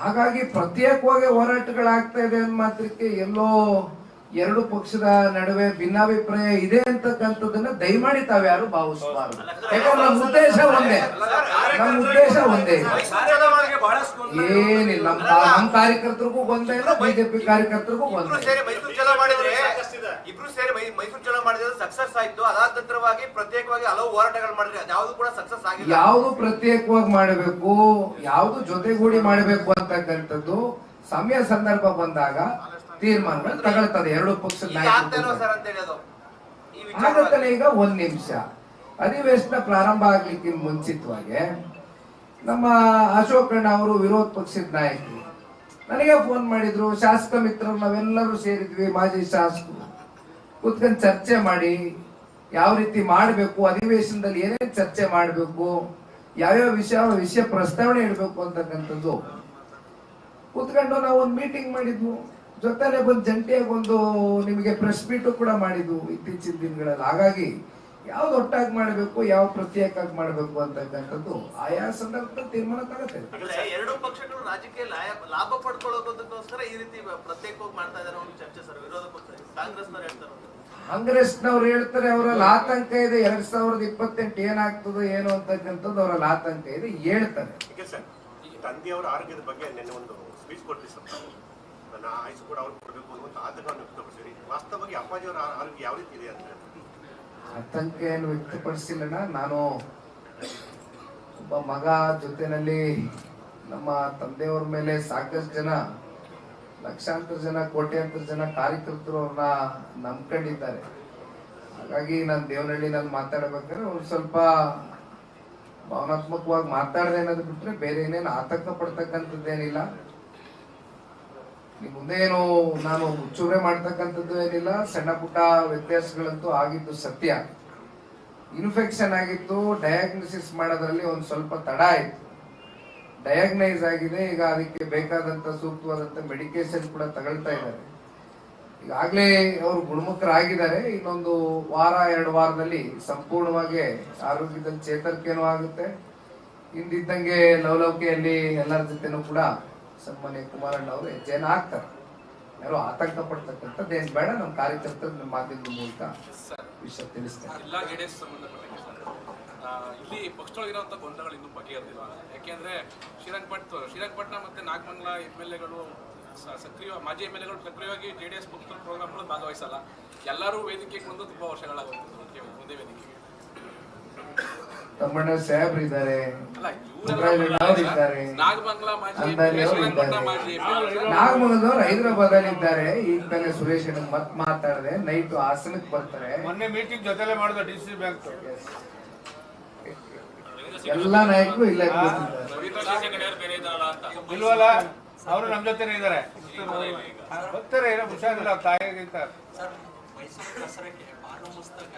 ಹಾಗಾಗಿ ಪ್ರತ್ಯೇಕವಾಗಿ ಹೋರಾಟಗಳಾಗ್ತಾ ಇದೆ ಅಂದ ಮಾತ್ರಕ್ಕೆ ಎಲ್ಲೋ ಎರಡು ಪಕ್ಷದ ನಡುವೆ ಭಿನ್ನಾಭಿಪ್ರಾಯ ಇದೆ ಅಂತಕ್ಕಂಥದ್ದನ್ನ ದಯಮಾಡಿ ತಾವ್ಯಾರು ಭಾವಿಸಬಾರದು. ಯಾಕಂದ್ರೆ ನಮ್ಮ ಉದ್ದೇಶ ಒಂದೇ. ನಮ್ಮ ಉದ್ದೇಶ ಒಂದೇ. ಏನಿಲ್ಲ ನಮ್ಮ ನಮ್ಮ ಕಾರ್ಯಕರ್ತರಿಗೂ ಒಂದೇ ಇಲ್ಲ ಬಿಜೆಪಿ ಕಾರ್ಯಕರ್ತರಿಗೂ ಒಂದೇ. ಇಬ್ರು. ಸೇರಿ ಮೈಸೂರು ಚಲೋ ಮಾಡಿದ್ರೆ ಇಬ್ರು ಸೇರಿ ಮೈ- ಮೈಸೂರು ಚಲೋ ಮಾಡಿದ್ರೆ ಸಕ್ಸಸ್ ಆಯ್ತು. ಅದಾದ ನಂತರವಾಗಿ ಪ್ರತ್ಯೇಕವಾಗಿ ಹಲವು ಹೋರಾಟಗಳು ಮಾಡಿದ್ರೆ ಯಾವ್ದು ಕೂಡ ಸಕ್ಸಸ್ ಆಗಿಲ್ಲ. ಯಾವ್ದು ಪ್ರತ್ಯೇಕವಾಗಿ ಮಾಡಬೇಕು ಯಾವ್ದು ಜೊತೆಗೂಡಿ ಮಾಡಬೇಕು ಅಂತಕ್ಕಂಥದ್ದು ಸಮಯ ಸಂದರ್ಭ ಬಂದಾಗ ತೀರ್ಮಾನಗಳು ತಗೊಳ್ತದೆ ಎರಡು ಪಕ್ಷದ ಆಗತ್ತಲ್ಲ ಈಗ ಒಂದ್ ನಿಮಿಷ. ಅಧಿವೇಶನ ಪ್ರಾರಂಭ ಆಗ್ಲಿಕ್ಕೆ ಮುಂಚಿತವಾಗಿ ನಮ್ಮ ಅಶೋಕಣ್ಣ ಅವರು ವಿರೋಧ ಪಕ್ಷದ ನಾಯಕರು ನನಗೆ ಫೋನ್ ಮಾಡಿದ್ರು ಶಾಸಕ ಮಿತ್ರರು ನಾವೆಲ್ಲರೂ ಸೇರಿದ್ವಿ ಮಾಜಿ ಶಾಸಕರು. ಕೂತ್ಕೊಂಡು ಚರ್ಚೆ ಮಾಡಿ ಯಾವ ರೀತಿ ಮಾಡಬೇಕು ಅಧಿವೇಶನದಲ್ಲಿ ಏನೇನ್ ಚರ್ಚೆ ಮಾಡಬೇಕು ಯಾವ್ಯಾವ ವಿಷಯ ವಿಷಯ ಪ್ರಸ್ತಾವನೆ ಇಡಬೇಕು ಅಂತಕ್ಕಂಥದ್ದು. ಕೂತ್ಕೊಂಡು ನಾವು ಒಂದು ಮೀಟಿಂಗ್ ಮಾಡಿದ್ವು. ಜೊತೆಲೆ ಒಂದು ಜಂಟಿಯಾಗಿ ಒಂದು ನಿಮಗೆ ಪ್ರೆಸ್ ಮೀಟು ಕೂಡ ಮಾಡಿದ್ವು ಇತ್ತೀಚಿನ ದಿನಗಳಲ್ಲಿ. ಹಾಗಾಗಿ ಯಾವ್ದು ಒಟ್ಟಾಗಿ ಮಾಡಬೇಕು ಯಾವ ಪ್ರತ್ಯೇಕವಾಗಿ ಮಾಡಬೇಕು ಅಂತಕ್ಕಂಥದ್ದು ಆಯಾ ಸಂದರ್ಭದಲ್ಲಿ ತೀರ್ಮಾನ ತಗತ್ತೆ ಎರಡು ಪಕ್ಷಗಳು ರಾಜಕೀಯ ಲಾಭ ಪಡ್ಕೊಳ್ಳೋದಕ್ಕೋಸ್ಕರ ಈ ರೀತಿ ಪ್ರತ್ಯೇಕವಾಗಿ ಮಾಡ್ತಾ ಇದಾರೆ ಒಂದು ಚರ್ಚೆ ಸರ್ ವಿರೋಧ ಪಕ್ಷ. ಕಾಂಗ್ರೆಸ್ನವ್ರು ಹೇಳ್ತಾರೆ ಕಾಂಗ್ರೆಸ್ನವ್ರು ಹೇಳ್ತಾರೆ ಅವರಲ್ಲಿ ಆತಂಕ ಇದೆ. ಎರಡ್ ಸಾವಿರದ ಇಪ್ಪತ್ತೆಂಟು ಏನಾಗ್ತದೆ ಏನು ಅಂತಕ್ಕಂಥದ್ದು ಅವರಲ್ಲಿ ಆತಂಕ ಇದೆ ಹೇಳ್ತಾರೆ. ಈಗ ಸರ್? ಈ ತಂದೆಯವರ ಆರೋಗ್ಯದ ಬಗ್ಗೆ ನಿನ್ನೆ ಒಂದು ಸ್ಪೀಚ್ ಕೊಟ್ರಿ ಆಯುಷ್ ಕೂಡ ಅವ್ರಿಗೆ ಕೊಡಬೇಕು ಅನ್ನುವಂಥ ಆತಂಕವನ್ನು ವ್ಯಕ್ತಪಡಿಸಿರಿ ವಾಸ್ತವವಾಗಿ ಅಪ್ಪಾಜಿಯವರ ಆರೋಗ್ಯ ಯಾವ ರೀತಿ ಇದೆ ಅಂತ ಆತಂಕ ಏನು ವ್ಯಕ್ತಪಡಿಸಿಲ್ಲಣ್ಣ. ನಾನು ಒಬ್ಬ ಮಗ ಜೊತೆನಲ್ಲಿ ನಮ್ಮ ತಂದೆಯವ್ರ ಮೇಲೆ ಸಾಕಷ್ಟು ಜನ, ಲಕ್ಷಾಂತರ ಜನ, ಕೋಟ್ಯಾಂತರ ಜನ ಕಾರ್ಯಕರ್ತರು ಅವ್ರನ್ನ ನಂಬ್ಕೊಂಡಿದ್ದಾರೆ. ಹಾಗಾಗಿ ನಾನು ದೇವನಹಳ್ಳಿನಲ್ಲಿ ಮಾತಾಡಬೇಕಾದ್ರೆ ಅವ್ರು ಸ್ವಲ್ಪ ಭಾವನಾತ್ಮಕವಾಗಿ ಮಾತಾಡದೆ ಅನ್ನೋದು ಬಿಟ್ಟರೆ ಬೇರೆ ಏನೇನು ಆತಂಕ ಪಡ್ತಕ್ಕಂಥದ್ದೇನಿಲ್ಲ ಈ ಮುಂದೆ ಏನು ನಾನು ಮುಚ್ಚುರೆ ಮಾಡ್ತಕ್ಕಂಥದ್ದು ಏನಿಲ್ಲ, ಸಣ್ಣ ಪುಟ್ಟ ವ್ಯತ್ಯಾಸಗಳಂತೂ ಆಗಿದ್ದು ಸತ್ಯ. ಇನ್ಫೆಕ್ಷನ್ ಆಗಿತ್ತು ಡಯಾಗ್ನೋಸಿಸ್ ಮಾಡೋದ್ರಲ್ಲಿ ಒಂದು ಸ್ವಲ್ಪ ತಡ ಆಯ್ತು. ಡಯಾಗ್ನೈಸ್ ಆಗಿದೆ, ಈಗ ಅದಕ್ಕೆ ಬೇಕಾದಂತ ಸೂಕ್ತವಾದಂತ ಮೆಡಿಕೇಶನ್ ಕೂಡ ತಗೊಳ್ತಾ ಇದ್ದಾರೆ. ಈಗಾಗಲೇ ಅವರು ಗುಣಮುಖರಾಗಿದ್ದಾರೆ, ಇನ್ನೊಂದು ವಾರ, ಎರಡು ವಾರದಲ್ಲಿ ಸಂಪೂರ್ಣವಾಗಿ ಆರೋಗ್ಯದಲ್ಲಿ ಚೇತರಿಕೆನೂ ಆಗುತ್ತೆ. ಹಿಂದಿದ್ದಂಗೆ ಲವಲವಿಕೆಯಲ್ಲಿ ಎಲ್ಲರ ಜೊತೆನೂ ಕೂಡ ಸನ್ಮಾನ್ಯ ಕುಮಾರಣ್ಣ ಅವರು ಹೆಜ್ಜೆನ ಹಾಕ್ತಾರೆ ಯಾರೋ ಆತಂಕ ಪಡ್ತಕ್ಕಂಥದ್ದು ಏನ್ ಬೇಡ, ನಮ್ಮ ಕಾರ್ಯಕರ್ತರ ಮಾಧ್ಯಮದ ಮೂಲಕ ವಿಷಯ ತಿಳಿಸ್ತಾರೆ. ಇಲ್ಲಿ ಪಕ್ಷದೊಳಗಿರುವಂಥ ಗೊಂದಲಗಳು ಇನ್ನೂ ಬಗೆಹರಿದಿಲ್ಲ. ಯಾಕೆಂದ್ರೆ ಶ್ರೀರಂಗಪಟ್ ಶ್ರೀರಂಗಪಟ್ಟಣ ಮತ್ತೆ ನಾಗಮಂಗಲ ಎಂ ಎಲ್ ಎಗಳು ಸಕ್ರಿಯ ಮಾಜಿ ಎಂ ಎಲ್ ಎಗಳು ಸಕ್ರಿಯವಾಗಿ ಜೆ ಡಿ ಎಸ್ ಪಕ್ಷದ ಪ್ರೋಗ್ರಾಮ್ಗಳು ಭಾಗವಹಿಸಲ್ಲ. ಎಲ್ಲರೂ ವೇದಿಕೆಗೆ ಬಂದು ತುಂಬಾ ವರ್ಷಗಳಾಗುತ್ತೆ ಒಂದೇ ವೇದಿಕೆಗೆ ತಮ್ಮಣ್ಣ ಸಾಹೇಬ್ರು ಇದ್ದಾರೆ. ಇದ್ದಾರೆ? ನಾಗಮಂಗಲದವ್ರು ಹೈದರಾಬಾದ್ ಅಲ್ಲಿ ಇದ್ದಾರೆ? ಈಗ ತಾನೇ ಸುರೇಶ್ ಮತ್ ಮಾತಾಡದೆ ನೈಟ್ ಹಾಸನಕ್ ಬರ್ತಾರೆ. ಮೊನ್ನೆ ಮೀಟಿಂಗ್ ಜೊತೆಲೆ ಮಾಡಿದ ಡಿ ಸಿ ಬ್ಯಾಂಕ್ ಎಲ್ಲಾ ನಾಯಕರು ಇಲ್ಲ ಇಲ್ವಲ್ಲ? ಅವರು ನಮ್ಮ ಜೊತೆನೇ ಇದ್ದಾರೆ. ಬರ್ತಾರೆ ಏನೋ ಹುಷಾರಿಲ್ಲ ತಾಯಿ ಬಾನು ಮುಸ್ತಾಕ್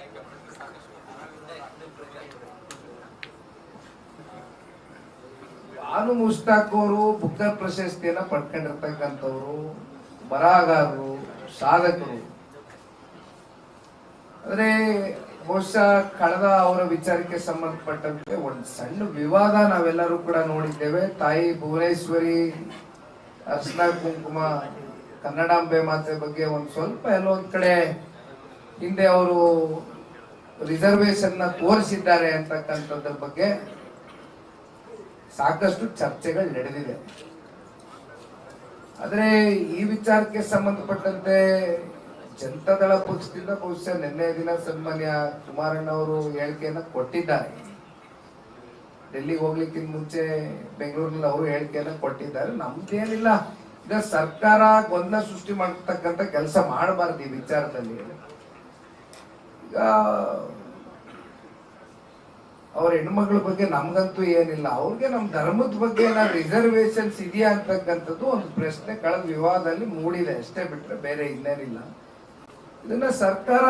ಅವರು ಬುಕ್ಕರ್ ಪ್ರಶಸ್ತಿಯನ್ನ ಪಡ್ಕೊಂಡಿರ್ತಕ್ಕಂಥವ್ರು, ಬರಹಗಾರರು, ಸಾಧಕರು. ಅಂದ್ರೆ ಬಹುಶಃ ಕಳೆದ ಅವರ ವಿಚಾರಕ್ಕೆ ಸಂಬಂಧಪಟ್ಟಂತೆ ಒಂದು ಸಣ್ಣ ವಿವಾದ ನಾವೆಲ್ಲರೂ ಕೂಡ ನೋಡಿದ್ದೇವೆ. ತಾಯಿ ಭುವನೇಶ್ವರಿ, ಅರ್ಶನ ಕುಂಕುಮ, ಕನ್ನಡಾಂಬೆ ಮಾತೆ ಬಗ್ಗೆ ಒಂದು ಸ್ವಲ್ಪ ಎಲ್ಲೋ ಒಂದ್ ಕಡೆ ಹಿಂದೆ ಅವರು ರಿಸರ್ವೇಶನ್ ತೋರಿಸಿದ್ದಾರೆ ಅಂತಕ್ಕಂಥದ್ರ ಬಗ್ಗೆ ಸಾಕಷ್ಟು ಚರ್ಚೆಗಳು ನಡೆದಿದೆ. ಆದರೆ ಈ ವಿಚಾರಕ್ಕೆ ಸಂಬಂಧಪಟ್ಟಂತೆ ಜನತಾದಳ ಪಕ್ಷದಿಂದ ಬಹುಶಃ ನಿನ್ನೆ ದಿನ ಸನ್ಮಾನ್ಯ ಕುಮಾರಣ್ಣ ಅವರು ಹೇಳಿಕೆಯನ್ನ ಕೊಟ್ಟಿದ್ದಾರೆ. ಡೆಲ್ಲಿಗೆ ಹೋಗ್ಲಿಕ್ಕಿಂತ ಮುಂಚೆ ಬೆಂಗಳೂರಿನಲ್ಲಿ ಅವರು ಹೇಳಿಕೆಯನ್ನ ಕೊಟ್ಟಿದ್ದಾರೆ. ನಮ್ದೇನಿಲ್ಲ. ಈಗ ಸರ್ಕಾರ ಗೊಂದಲ ಸೃಷ್ಟಿ ಮಾಡತಕ್ಕಂತ ಕೆಲಸ ಮಾಡಬಾರ್ದು ಈ ವಿಚಾರದಲ್ಲಿ. ಈಗ ಅವ್ರ ಹೆಣ್ಮಕ್ಳ ಬಗ್ಗೆ ನಮ್ಗಂತೂ ಏನಿಲ್ಲ. ಅವ್ರಿಗೆ ನಮ್ಮ ಧರ್ಮದ ಬಗ್ಗೆ ಏನಾದ್ರು ರಿಸರ್ವೇಶನ್ಸ್ ಇದೆಯಾ ಅಂತಕ್ಕಂಥದ್ದು ಒಂದು ಪ್ರಶ್ನೆ ಕಳೆದ ವಿವಾದದಲ್ಲಿ ಮೂಡಿದೆ. ಅಷ್ಟೇ ಬಿಟ್ರೆ ಬೇರೆ ಇನ್ನೇನಿಲ್ಲ. ಇದನ್ನ ಸರ್ಕಾರ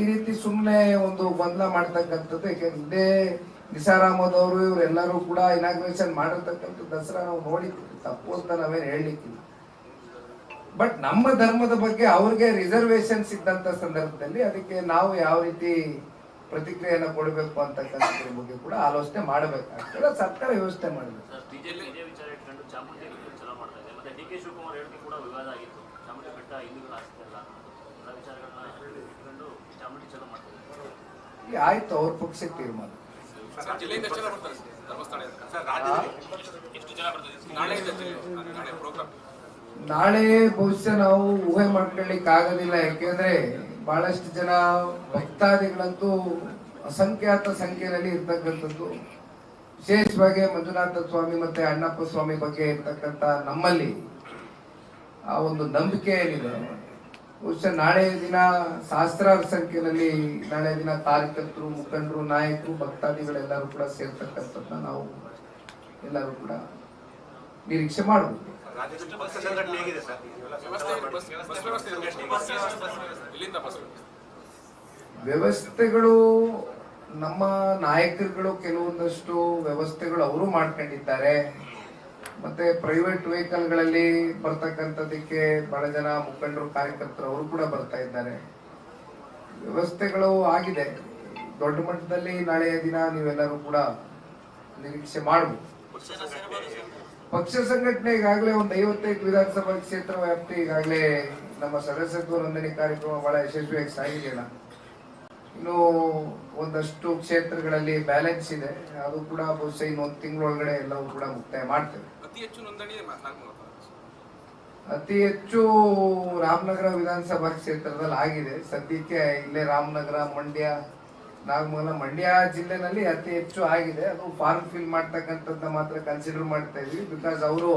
ಈ ರೀತಿ ಸುಮ್ಮನೆ ಒಂದು ಗೊಂದಲ ಮಾಡ್ತಕ್ಕಂಥದ್ದು ಯಾಕೆಂದ್ರೆ ಇದೇ ನಿಸಾರ್ ಇವರೆಲ್ಲರೂ ಕೂಡ ಇನಾಗ್ರೇಷನ್ ಮಾಡಿರ್ತಕ್ಕಂಥ ದಸರಾ ನಾವು ನೋಡಿದ್ವಿ. ತಪ್ಪು ಅಂತ ನಾವೇನು ಹೇಳಲಿಕ್ಕಿಲ್ಲ. ಬಟ್ ನಮ್ಮ ಧರ್ಮದ ಬಗ್ಗೆ ಅವ್ರಿಗೆ ರಿಸರ್ವೇಶನ್ಸ್ ಇದ್ದಂತ ಸಂದರ್ಭದಲ್ಲಿ ಅದಕ್ಕೆ ನಾವು ಯಾವ ರೀತಿ ಪ್ರತಿಕ್ರಿಯೆಯನ್ನ ಕೊಡಬೇಕು ಅಂತಕ್ಕಂಥದ್ರ ಬಗ್ಗೆ ಕೂಡ ಆಲೋಚನೆ ಮಾಡಬೇಕಾಗ್ತದೆ ಸರ್ಕಾರ ವ್ಯವಸ್ಥೆ ಮಾಡಬೇಕು. ಸರ್ ಬಿಜೆಪಿ ಇದೇ ವಿಚಾರ ಇಟ್ಕೊಂಡು ಚಾಮುಂಡಿ ಬೆಟ್ಟ ಚಲೋ ಮಾಡ್ತಾ ಇದೆ. ಮತ್ತೆ ಡಿ ಕೆ ಶಿವಕುಮಾರ್ ಹೇಳಿಕೆ ಕೂಡ ವಿವಾದ ಆಗಿತ್ತು. ಚಾಮುಂಡಿ ಬೆಟ್ಟ ಹಿಂದೂಗಳ ಆಸ್ತಿ ಅಲ್ಲ. ಎಲ್ಲ ವಿಚಾರಗಳನ್ನ ಇಟ್ಕೊಂಡು ಚಾಮುಂಡಿ ಚಲೋ ಮಾಡ್ತಾ ಇದೆ. ಈ ಆಯ್ತು ಅವ್ರ ಪಕ್ಷಕ್ಕೆ ತೀರ್ಮಾನ. ಸರ್ ಜಿಲ್ಲೆಯಿಂದ ಬರ್ತಾರೆ? ಧರ್ಮಸ್ಥಳದಿಂದ. ಸರ್ ರಾಜ್ಯದಲ್ಲಿ ಎಷ್ಟು ಜನ ಬರ್ತಾರೆ? ನಾಳೆ ನಾಳೆ ಪ್ರೋಗ್ರಾಮ್ ನಾಳೆ ಬಹುಶಃ ನಾವು ಊಹೆ ಮಾಡ್ಕೊಳ್ಳಿಕ್ ಆಗೋದಿಲ್ಲ ಯಾಕೆಂದ್ರೆ ಬಹಳಷ್ಟು ಜನ ಭಕ್ತಾದಿಗಳಂತೂ ಅಸಂಖ್ಯಾತ ಸಂಖ್ಯೆಯಲ್ಲಿ ಇರ್ತಕ್ಕಂಥದ್ದು. ವಿಶೇಷವಾಗಿ ಮಂಜುನಾಥ ಸ್ವಾಮಿ ಮತ್ತೆ ಅಣ್ಣಪ್ಪ ಸ್ವಾಮಿ ಬಗ್ಗೆ ಇರ್ತಕ್ಕಂಥ ನಮ್ಮಲ್ಲಿ ಆ ಒಂದು ನಂಬಿಕೆ ಏನಿದೆ. ಬಹುಶಃ ನಾಳೆ ದಿನ ಸಹಸ್ರಾರು ಸಂಖ್ಯೆಯಲ್ಲಿ ನಾಳೆ ದಿನ ಕಾರ್ಯಕರ್ತರು, ಮುಖಂಡರು, ನಾಯಕರು, ಭಕ್ತಾದಿಗಳೆಲ್ಲರೂ ಕೂಡ ಸೇರ್ತಕ್ಕಂಥದ್ದನ್ನ ನಾವು ಎಲ್ಲರೂ ಕೂಡ ನಿರೀಕ್ಷೆ ಮಾಡಬಹುದು ವ್ಯವಸ್ಥೆಗಳು ನಮ್ಮ ನಾಯಕರುಗಳು ಕೆಲವೊಂದಷ್ಟು ವ್ಯವಸ್ಥೆಗಳು ಅವರು ಮಾಡ್ಕೊಂಡಿದ್ದಾರೆ. ಮತ್ತೆ ಪ್ರೈವೇಟ್ ವೆಹಿಕಲ್ಗಳಲ್ಲಿ ಬರ್ತಕ್ಕಂಥದಕ್ಕೆ ಬಹಳ ಜನ ಮುಖಂಡರು ಕಾರ್ಯಕರ್ತರು ಅವರು ಕೂಡ ಬರ್ತಾ ಇದ್ದಾರೆ. ವ್ಯವಸ್ಥೆಗಳು ಆಗಿದೆ. ದೊಡ್ಡ ಮಟ್ಟದಲ್ಲಿ ನಾಳೆಯ ದಿನ ನೀವೆಲ್ಲರೂ ಕೂಡ ನಿರೀಕ್ಷೆ ಮಾಡಬಹುದು ಪಕ್ಷ ಸಂಘಟನೆ ಈಗಾಗಲೇ ಒಂದು ಐವತ್ತೈದು ವಿಧಾನಸಭಾ ಕ್ಷೇತ್ರ ವ್ಯಾಪ್ತಿ ಈಗಾಗಲೇ ನಮ್ಮ ಸದಸ್ಯತ್ವ ನೋಂದಣಿ ಕಾರ್ಯಕ್ರಮ ಬಹಳ ಯಶಸ್ವಿಯಾಗಿ ಸಾಗಿದೆಯಲ್ಲ. ಇನ್ನು ಒಂದಷ್ಟು ಕ್ಷೇತ್ರಗಳಲ್ಲಿ ಬ್ಯಾಲೆನ್ಸ್ ಇದೆ. ಅದು ಕೂಡ ಬಹುಶಃ ಇನ್ನೊಂದು ತಿಂಗಳೊಳಗಡೆ ಎಲ್ಲವೂ ಕೂಡ ಮುಕ್ತಾಯ ಮಾಡ್ತೇವೆ. ಅತಿ ಹೆಚ್ಚು ನೋಂದಣಿ ನಾಲ್ಕು ಅತಿ ಹೆಚ್ಚು ರಾಮನಗರ ವಿಧಾನಸಭಾ ಕ್ಷೇತ್ರದಲ್ಲಿ ಆಗಿದೆ ಸದ್ಯಕ್ಕೆ ಇಲ್ಲೇ ರಾಮನಗರ ಮಂಡ್ಯ ನಾಗಮಂಗಲ ಮಂಡ್ಯ ಜಿಲ್ಲೆನಲ್ಲಿ ಅತಿ ಹೆಚ್ಚು ಆಗಿದೆ. ಅದು ಫಾರ್ಮ್ ಫಿಲ್ ಮಾಡ್ತಕ್ಕಂಥದ್ದನ್ನ ಮಾತ್ರ ಕನ್ಸಿಡರ್ ಮಾಡ್ತಾ ಇದೀವಿ. ಬಿಕಾಸ್ ಅವರು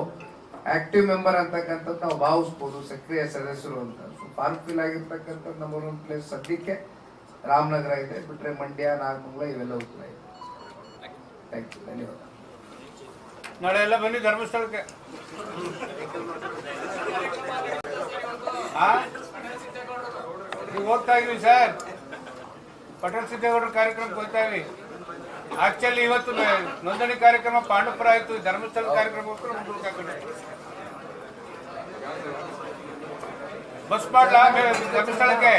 ಆಕ್ಟಿವ್ ಮೆಂಬರ್ ಅಂತಕ್ಕಂಥದ್ದು ನಾವು ಭಾವಿಸ್ಬೋದು, ಸಕ್ರಿಯ ಸದಸ್ಯರು ಅಂತ. ಫಾರ್ಮ್ ಫಿಲ್ ಆಗಿರ್ತಕ್ಕಂಥದ್ದು ನಮ್ಮ ಪ್ಲೇಸ್ ಸದ್ಯಕ್ಕೆ ರಾಮನಗರ ಇದೆ. ಬಿಟ್ರೆ ಮಂಡ್ಯ, ನಾಗಮಂಗಲ ಇವೆಲ್ಲ ಕೂಡ ಇದೆ. ಥ್ಯಾಂಕ್ ಯು ಧನ್ಯವಾದ. ನಾಳೆ ಎಲ್ಲ ಬನ್ನಿ ಧರ್ಮಸ್ಥಳಕ್ಕೆ. ಹೋಗ್ತಾ ಇದೀವಿ ಸರ್ ಪಟೇಲ್ ಸಿದ್ದೇಗೌಡರ ಕಾರ್ಯಕ್ರಮಕ್ಕೆ ಹೋಗ್ತಾ ಇವಿ ಆಕ್ಚುಲಿ ಇವತ್ತು ನೋಂದಣಿ ಕಾರ್ಯಕ್ರಮ, ಪಾಂಡವಪುರ ಆಯ್ತು, ಧರ್ಮಸ್ಥಳ ಕಾರ್ಯಕ್ರಮ. ಬಸ್ ಮಾಡ್ಲಾ ಧರ್ಮಸ್ಥಳಕ್ಕೆ.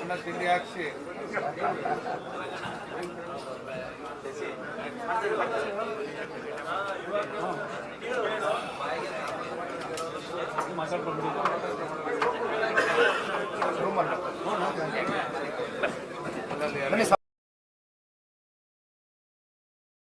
ಅನ್ನ ತಿಂಡಿ ಹಾಕ್ಸಿ. You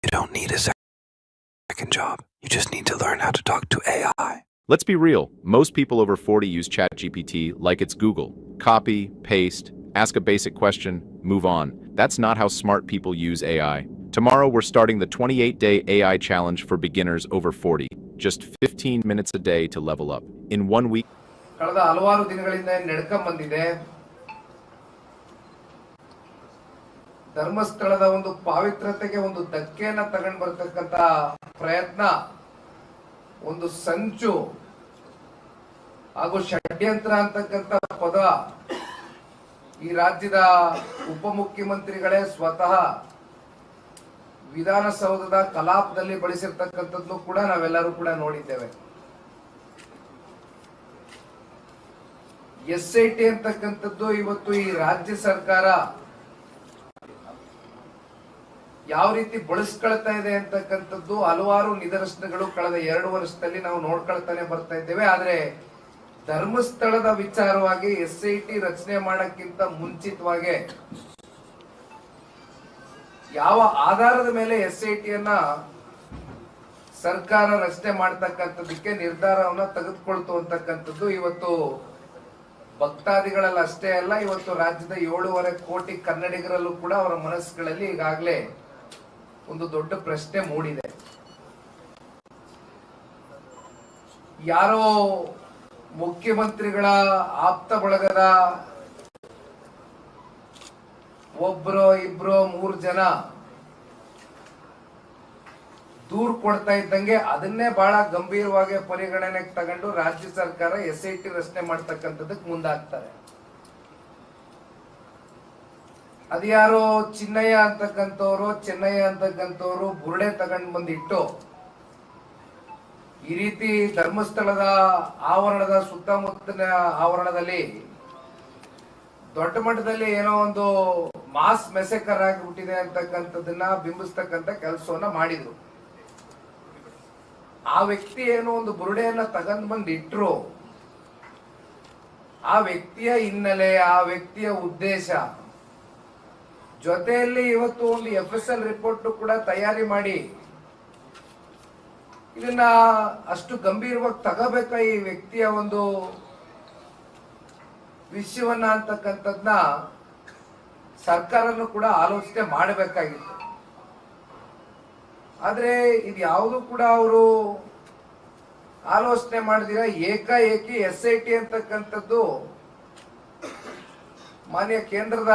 don't need a second job. You just need to learn how to talk to AI. Let's be real. Most people over 40 use ChatGPT like it's Google. Copy, paste, ask a basic question, move on. That's not how smart people use AI. Tomorrow, we're starting the 28 day AI challenge for beginners over 40. Just 15 minutes a day to level up. In one week, ಕಳೆದ ಹಲವಾರು ದಿನಗಳಿಂದ ನಡ್ಕೊಂಡ್ ಬಂದಿದೆ? ಧರ್ಮಸ್ಥಳದ ಒಂದು ಪಾವಿತ್ರತೆಗೆ ಒಂದು ಧಕ್ಕೆಯನ್ನ ತಗೊಂಡ್ ಬರ್ತಕ್ಕಂತ ಪ್ರಯತ್ನ, ಒಂದು ಸಂಚು, ಹಾಗೂ ಷಡ್ಯಂತ್ರ ಅಂತಕ್ಕಂತ ಪದ ಈ ರಾಜ್ಯದ ಉಪಮುಖ್ಯಮಂತ್ರಿಗಳೇ ಸ್ವತಃ ವಿಧಾನಸೌಧದ ಕಲಾಪದಲ್ಲಿ ಬಳಸಿರ್ತಕ್ಕಂಥದ್ದು ಕೂಡ ನಾವೆಲ್ಲರೂ ಕೂಡ ನೋಡಿದ್ದೇವೆ. ಎಸ್ ಐ ಟಿ ಅಂತಕ್ಕಂಥದ್ದು ಇವತ್ತು ಈ ರಾಜ್ಯ ಸರ್ಕಾರ ಯಾವ ರೀತಿ ಬಳಸ್ಕೊಳ್ತಾ ಇದೆ ಅಂತಕ್ಕಂಥದ್ದು ಹಲವಾರು ನಿದರ್ಶನಗಳು ಕಳೆದ ಎರಡು ವರ್ಷದಲ್ಲಿ ನಾವು ನೋಡ್ಕೊಳ್ತಾನೆ ಬರ್ತಾ ಇದ್ದೇವೆ. ಆದ್ರೆ ಧರ್ಮಸ್ಥಳದ ವಿಚಾರವಾಗಿ ಎಸ್ ಐ ಟಿ ರಚನೆ ಮಾಡಕ್ಕಿಂತ ಮುಂಚಿತವಾಗಿ ಯಾವ ಆಧಾರದ ಮೇಲೆ ಎಸ್ ಐ ಟಿಯನ್ನ ಸರ್ಕಾರ ರಚನೆ ಮಾಡ್ತಕ್ಕಂಥದ್ದಕ್ಕೆ ನಿರ್ಧಾರವನ್ನ ತೆಗೆದುಕೊಳ್ತು ಅಂತಕ್ಕಂಥದ್ದು ಇವತ್ತು ಭಕ್ತಾದಿಗಳಲ್ಲಿ ಅಷ್ಟೇ ಅಲ್ಲ, ಇವತ್ತು ರಾಜ್ಯದ ಏಳೂವರೆ ಕೋಟಿ ಕನ್ನಡಿಗರಲ್ಲೂ ಕೂಡ ಅವರ ಮನಸ್ಸುಗಳಲ್ಲಿ ಈಗಾಗಲೇ ಒಂದು ದೊಡ್ಡ ಪ್ರಶ್ನೆ ಮೂಡಿದೆ. ಯಾರೋ ಮುಖ್ಯಮಂತ್ರಿಗಳ ಆಪ್ತ ಬಳಗದ ಒಬ್ರೋ ಇಬ್ರೋ ಮೂರು ಜನ ದೂರ್ ಕೊಡ್ತಾ ಇದ್ದಂಗೆ ಅದನ್ನೇ ಬಹಳ ಗಂಭೀರವಾಗಿ ಪರಿಗಣನೆಗೆ ತಗೊಂಡು ರಾಜ್ಯ ಸರ್ಕಾರ ಎಸ್ ಐ ಟಿ ರಚನೆ ಮಾಡ್ತಕ್ಕಂಥದ್ದಕ್ಕೆ ಮುಂದಾಗ್ತಾರೆ. ಅದ್ಯಾರೋ ಚಿನ್ನಯ್ಯ ಅಂತಕ್ಕಂಥವ್ರು, ಚೆನ್ನಯ್ಯ ಅಂತಕ್ಕಂಥವ್ರು ಬುರುಡೆ ತಗೊಂಡ್ ಬಂದಿಟ್ಟು ಈ ರೀತಿ ಧರ್ಮಸ್ಥಳದ ಆವರಣದ ಸುತ್ತಮುತ್ತಲಿನ ಆವರಣದಲ್ಲಿ ದೊಡ್ಡ ಮಟ್ಟದಲ್ಲಿ ಏನೋ ಒಂದು ಮಾಸ್ ಮೆಸೆಕರ್ ಆಗಿಬಿಟ್ಟಿದೆ ಅಂತಕ್ಕಂಥದ್ದನ್ನ ಬಿಂಬಿಸ್ತಕ್ಕಂಥ ಕೆಲಸವನ್ನ ಮಾಡಿದ್ರು. ಆ ವ್ಯಕ್ತಿ ಏನೋ ಒಂದು ಬುರುಡೆಯನ್ನ ತಗೊಂಡ್ ಬಂದು ಆ ವ್ಯಕ್ತಿಯ ಹಿನ್ನೆಲೆ, ಆ ವ್ಯಕ್ತಿಯ ಉದ್ದೇಶ. ಜೊತೆಯಲ್ಲಿ ಇವತ್ತು ಒಂದು ಎಫ್ ಎಸ್ ಎಲ್ ರಿಪೋರ್ಟ್ ಕೂಡ ತಯಾರಿ ಮಾಡಿ. ಇದನ್ನ ಅಷ್ಟು ಗಂಭೀರವಾಗಿ ತಗೋಬೇಕಾ ಈ ವ್ಯಕ್ತಿಯ ಒಂದು ವಿಷಯವನ್ನ ಅಂತಕ್ಕಂಥದ್ನ ಸರ್ಕಾರನು ಕೂಡ ಆಲೋಚನೆ ಮಾಡಬೇಕಾಗಿತ್ತು. ಆದ್ರೆ ಇದು ಯಾವುದು ಕೂಡ ಅವರು ಆಲೋಚನೆ ಮಾಡಿದಿರ ಏಕಾಏಕಿ ಎಸ್ ಐ ಟಿ ಅಂತಕ್ಕಂಥದ್ದು ಮಾನ್ಯ ಕೇಂದ್ರದ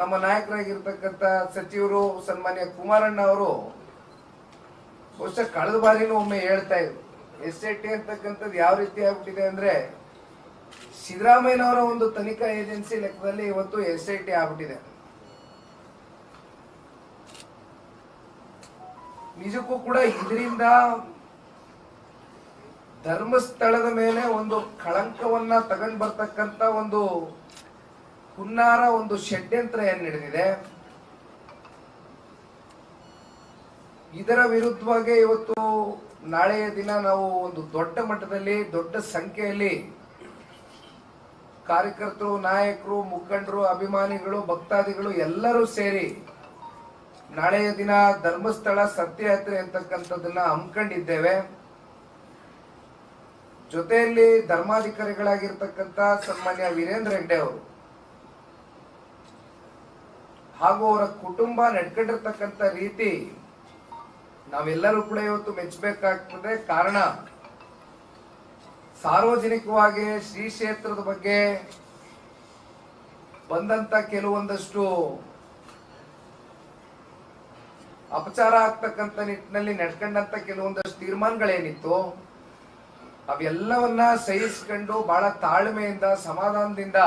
ನಮ್ಮ ನಾಯಕರಾಗಿರ್ತಕ್ಕಂಥ ಸಚಿವರು ಸನ್ಮಾನ್ಯ ಕುಮಾರಣ್ಣ ಅವರು ಬಹುಶಃ ಕಳೆದ ಬಾರಿನೂ ಒಮ್ಮೆ ಹೇಳ್ತಾ ಇದ್ರು ಎಸ್ ಐ ಟಿ ಅಂತಕ್ಕಂಥದ್ದು ಯಾವ ರೀತಿ ಆಗ್ಬಿಟ್ಟಿದೆ ಅಂದ್ರೆ ಸಿದ್ದರಾಮಯ್ಯನವರ ಒಂದು ತನಿಖಾ ಏಜೆನ್ಸಿ ಲೆಕ್ಕದಲ್ಲಿ ಇವತ್ತು ಎಸ್ ಐ ಟಿ ಆಗ್ಬಿಟ್ಟಿದೆ. ನಿಜಕ್ಕೂ ಕೂಡ ಇದರಿಂದ ಧರ್ಮಸ್ಥಳದ ಮೇಲೆ ಒಂದು ಕಳಂಕವನ್ನ ತಗೊಂಡ್ ಬರ್ತಕ್ಕಂತ ಒಂದು ಹುನ್ನಾರ, ಒಂದು ಷಡ್ಯಂತ್ರ ಏನ್ ನಡೆದಿದೆ? ಇದರ ವಿರುದ್ಧವಾಗಿ ಇವತ್ತು ನಾಳೆಯ ದಿನ ನಾವು ಒಂದು ದೊಡ್ಡ ಮಟ್ಟದಲ್ಲಿ, ದೊಡ್ಡ ಸಂಖ್ಯೆಯಲ್ಲಿ ಕಾರ್ಯಕರ್ತರು, ನಾಯಕರು, ಮುಖಂಡರು, ಅಭಿಮಾನಿಗಳು, ಭಕ್ತಾದಿಗಳು ಎಲ್ಲರೂ ಸೇರಿ ನಾಳೆಯ ದಿನ ಧರ್ಮಸ್ಥಳ ಸತ್ಯಯಾತ್ರೆ ಅಂತಕ್ಕಂಥದ್ದನ್ನ ಹಮ್ಮಿಕೊಂಡಿದ್ದೇವೆ. ಜೊತೆಯಲ್ಲಿ ಧರ್ಮಾಧಿಕಾರಿಗಳಾಗಿರ್ತಕ್ಕಂಥ ಸನ್ಮಾನ್ಯ ವೀರೇಂದ್ರ ಹೆಗ್ಡೆ ಅವರು ಹಾಗೂ ಅವರ ಕುಟುಂಬ ನಡ್ಕೊಂಡಿರ್ತಕ್ಕಂಥ ರೀತಿ ನಾವೆಲ್ಲರೂ ಕೂಡ ಇವತ್ತು ಮೆಚ್ಚಬೇಕಾಗ್ತದೆ. ಕಾರಣ ಸಾರ್ವಜನಿಕವಾಗಿ ಶ್ರೀ ಕ್ಷೇತ್ರದ ಬಗ್ಗೆ ಬಂದಂತ ಕೆಲವೊಂದಷ್ಟು ಅಪಚಾರ ಆಗ್ತಕ್ಕಂಥ ನಿಟ್ಟಿನಲ್ಲಿ ನಡ್ಕೊಂಡಂತ ಕೆಲವೊಂದಷ್ಟು ತೀರ್ಮಾನಗಳೇನಿತ್ತು, ಅವೆಲ್ಲವನ್ನ ಸಹಿಸ್ಕೊಂಡು ಬಹಳ ತಾಳ್ಮೆಯಿಂದ, ಸಮಾಧಾನದಿಂದ,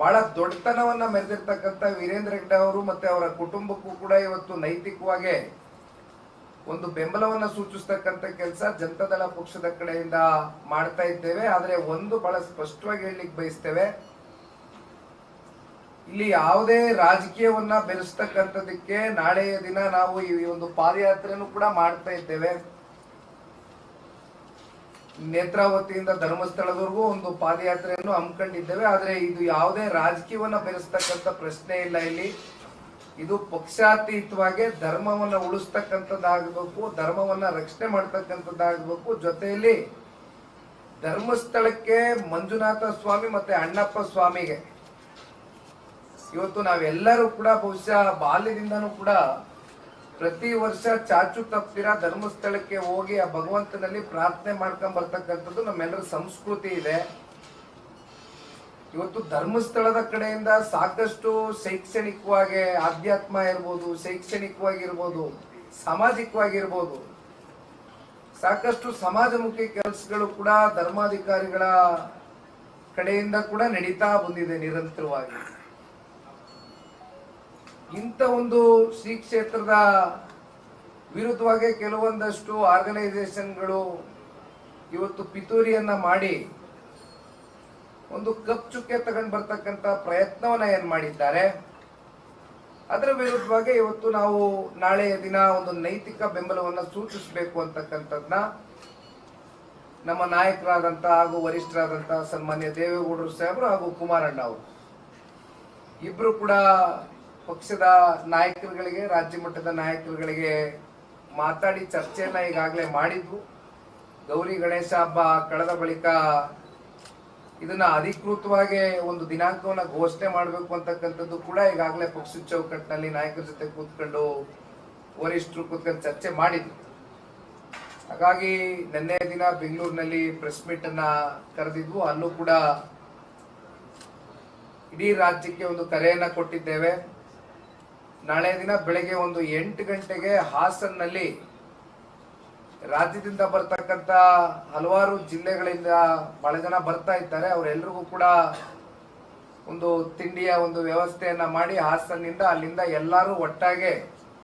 ಬಹಳ ದೊಡ್ಡತನವನ್ನ ಮೆರೆದಿರ್ತಕ್ಕಂಥ ವೀರೇಂದ್ರ ಹೆಗ್ಡೆ ಅವರು ಮತ್ತೆ ಅವರ ಕುಟುಂಬಕ್ಕೂ ಕೂಡ ಇವತ್ತು ನೈತಿಕವಾಗಿ ಒಂದು ಬೆಂಬಲವನ್ನ ಸೂಚಿಸ್ತಕ್ಕಂಥ ಕೆಲಸ ಜನತಾದಳ ಪಕ್ಷದ ಕಡೆಯಿಂದ ಮಾಡ್ತಾ ಇದ್ದೇವೆ. ಆದರೆ ಒಂದು ಬಹಳ ಸ್ಪಷ್ಟವಾಗಿ ಹೇಳಲಿಕ್ಕೆ ಬಯಸ್ತೇವೆ ಇಲ್ಲಿ ಯಾವುದೇ ರಾಜಕೀಯವನ್ನ ಬೆರೆಸ್ತಕ್ಕಂಥದಕ್ಕೆ ನಾಳೆಯ ದಿನ ನಾವು ಈ ಒಂದು ಪಾದಯಾತ್ರೆಯನ್ನು ಕೂಡ ಮಾಡ್ತಾ ಇದ್ದೇವೆ. ನೇತ್ರಾವತಿಯಿಂದ ಧರ್ಮಸ್ಥಳದವರೆಗೂ ಒಂದು ಪಾದಯಾತ್ರೆಯನ್ನು ಹಮ್ಮಿಕೊಂಡಿದ್ದೇವೆ. ಆದರೆ ಇದು ಯಾವುದೇ ರಾಜಕೀಯವನ್ನ ಬೆರೆಸ್ತಕ್ಕಂಥ ಪ್ರಶ್ನೆ ಇಲ್ಲ ಇಲ್ಲಿ. ಇದು ಪಕ್ಷಾತೀತವಾಗಿ ಧರ್ಮವನ್ನ ಉಳಿಸ್ತಕ್ಕಂಥದ್ದಾಗಬೇಕು, ಧರ್ಮವನ್ನ ರಕ್ಷಣೆ ಮಾಡ್ತಕ್ಕಂಥದ್ದಾಗಬೇಕು. ಜೊತೆಯಲ್ಲಿ ಧರ್ಮಸ್ಥಳಕ್ಕೆ ಮಂಜುನಾಥ ಸ್ವಾಮಿ ಮತ್ತೆ ಅಣ್ಣಪ್ಪ ಸ್ವಾಮಿಗೆ ಇವತ್ತು ನಾವೆಲ್ಲರೂ ಕೂಡ ಬಹುಶಃ ಬಾಲ್ಯದಿಂದನೂ ಕೂಡ ಪ್ರತಿ ವರ್ಷ ಚಾಚು ತಪ್ಪಿರ ಧರ್ಮಸ್ಥಳಕ್ಕೆ ಹೋಗಿ ಆ ಭಗವಂತನಲ್ಲಿ ಪ್ರಾರ್ಥನೆ ಮಾಡ್ಕೊಂಡ್ ಬರ್ತಕ್ಕಂಥದ್ದು ನಮ್ಮೆಲ್ಲರ ಸಂಸ್ಕೃತಿ ಇದೆ. ಇವತ್ತು ಧರ್ಮಸ್ಥಳದ ಕಡೆಯಿಂದ ಸಾಕಷ್ಟು ಶೈಕ್ಷಣಿಕವಾಗಿ ಆಧ್ಯಾತ್ಮ ಇರ್ಬೋದು, ಶೈಕ್ಷಣಿಕವಾಗಿರ್ಬೋದು, ಸಾಮಾಜಿಕವಾಗಿರ್ಬೋದು, ಸಾಕಷ್ಟು ಸಮಾಜಮುಖಿ ಕೆಲಸಗಳು ಕೂಡ ಧರ್ಮಾಧಿಕಾರಿಗಳ ಕಡೆಯಿಂದ ಕೂಡ ನಡೀತಾ ಬಂದಿದೆ ನಿರಂತರವಾಗಿ. ಇಂಥ ಒಂದು ಶ್ರೀ ಕ್ಷೇತ್ರದ ವಿರುದ್ಧವಾಗಿ ಕೆಲವೊಂದಷ್ಟು ಆರ್ಗನೈಸೇಷನ್ಗಳು ಇವತ್ತು ಪಿತೂರಿಯನ್ನ ಮಾಡಿ ಒಂದು ಕಪ್ ಚುಕ್ಕೆ ತಗೊಂಡ್ ಬರ್ತಕ್ಕಂತ ಪ್ರಯತ್ನವನ್ನ ಏನ್ ಮಾಡಿದ್ದಾರೆ, ಅದರ ವಿರುದ್ಧವಾಗಿ ಇವತ್ತು ನಾವು ನಾಳೆಯ ದಿನ ಒಂದು ನೈತಿಕ ಬೆಂಬಲವನ್ನ ಸೂಚಿಸಬೇಕು ಅಂತಕ್ಕಂಥದ್ನ ನಮ್ಮ ನಾಯಕರಾದಂತ ಹಾಗೂ ವರಿಷ್ಠರಾದಂತ ಸನ್ಮಾನ್ಯ ದೇವೇಗೌಡರು ಸಾಹೇಬರು ಹಾಗೂ ಕುಮಾರಣ್ಣ ಅವರು. ಇಬ್ರು ಕೂಡ ಪಕ್ಷದ ನಾಯಕರುಗಳಿಗೆ, ರಾಜ್ಯ ಮಟ್ಟದ ನಾಯಕರುಗಳಿಗೆ ಮಾತಾಡಿ ಚರ್ಚೆಯನ್ನ ಈಗಾಗಲೇ ಮಾಡಿದ್ವು. ಗೌರಿ ಗಣೇಶ ಹಬ್ಬ ಕಳೆದ ಬಳಿಕ ಇದನ್ನ ಅಧಿಕೃತವಾಗಿ ಒಂದು ದಿನಾಂಕವನ್ನ ಘೋಷಣೆ ಮಾಡಬೇಕು ಅಂತಕ್ಕಂಥದ್ದು ಕೂಡ ಈಗಾಗಲೇ ಪಕ್ಷದ ಚೌಕಟ್ಟಿನಲ್ಲಿ ನಾಯಕರ ಜೊತೆ ಕೂತ್ಕೊಂಡು ವರಿಷ್ಠರು ಕೂತ್ಕೊಂಡು ಚರ್ಚೆ ಮಾಡಿದ್ರು ಹಾಗಾಗಿ ನಿನ್ನೆ ದಿನ ಬೆಂಗಳೂರಿನಲ್ಲಿ ಪ್ರೆಸ್ ಮೀಟ್ ಅನ್ನ ಕರೆದಿದ್ವು. ಅಲ್ಲೂ ಕೂಡ ಇಡೀ ರಾಜ್ಯಕ್ಕೆ ಒಂದು ಕರೆಯನ್ನ ಕೊಟ್ಟಿದ್ದೇವೆ. ನಾಳೆ ದಿನ ಬೆಳಗ್ಗೆ ಒಂದು ಎಂಟು ಗಂಟೆಗೆ ಹಾಸನ್ನಲ್ಲಿ ರಾಜ್ಯದಿಂದ ಬರ್ತಕ್ಕಂತ ಹಲವಾರು ಜಿಲ್ಲೆಗಳಿಂದ ಬಹಳ ಜನ ಬರ್ತಾ ಇದ್ದಾರೆ. ಅವರೆಲ್ಲರಿಗೂ ಕೂಡ ಒಂದು ತಿಂಡಿಯ ಒಂದು ವ್ಯವಸ್ಥೆಯನ್ನ ಮಾಡಿ ಹಾಸನ್ನಿಂದ ಅಲ್ಲಿಂದ ಎಲ್ಲರೂ ಒಟ್ಟಾಗೆ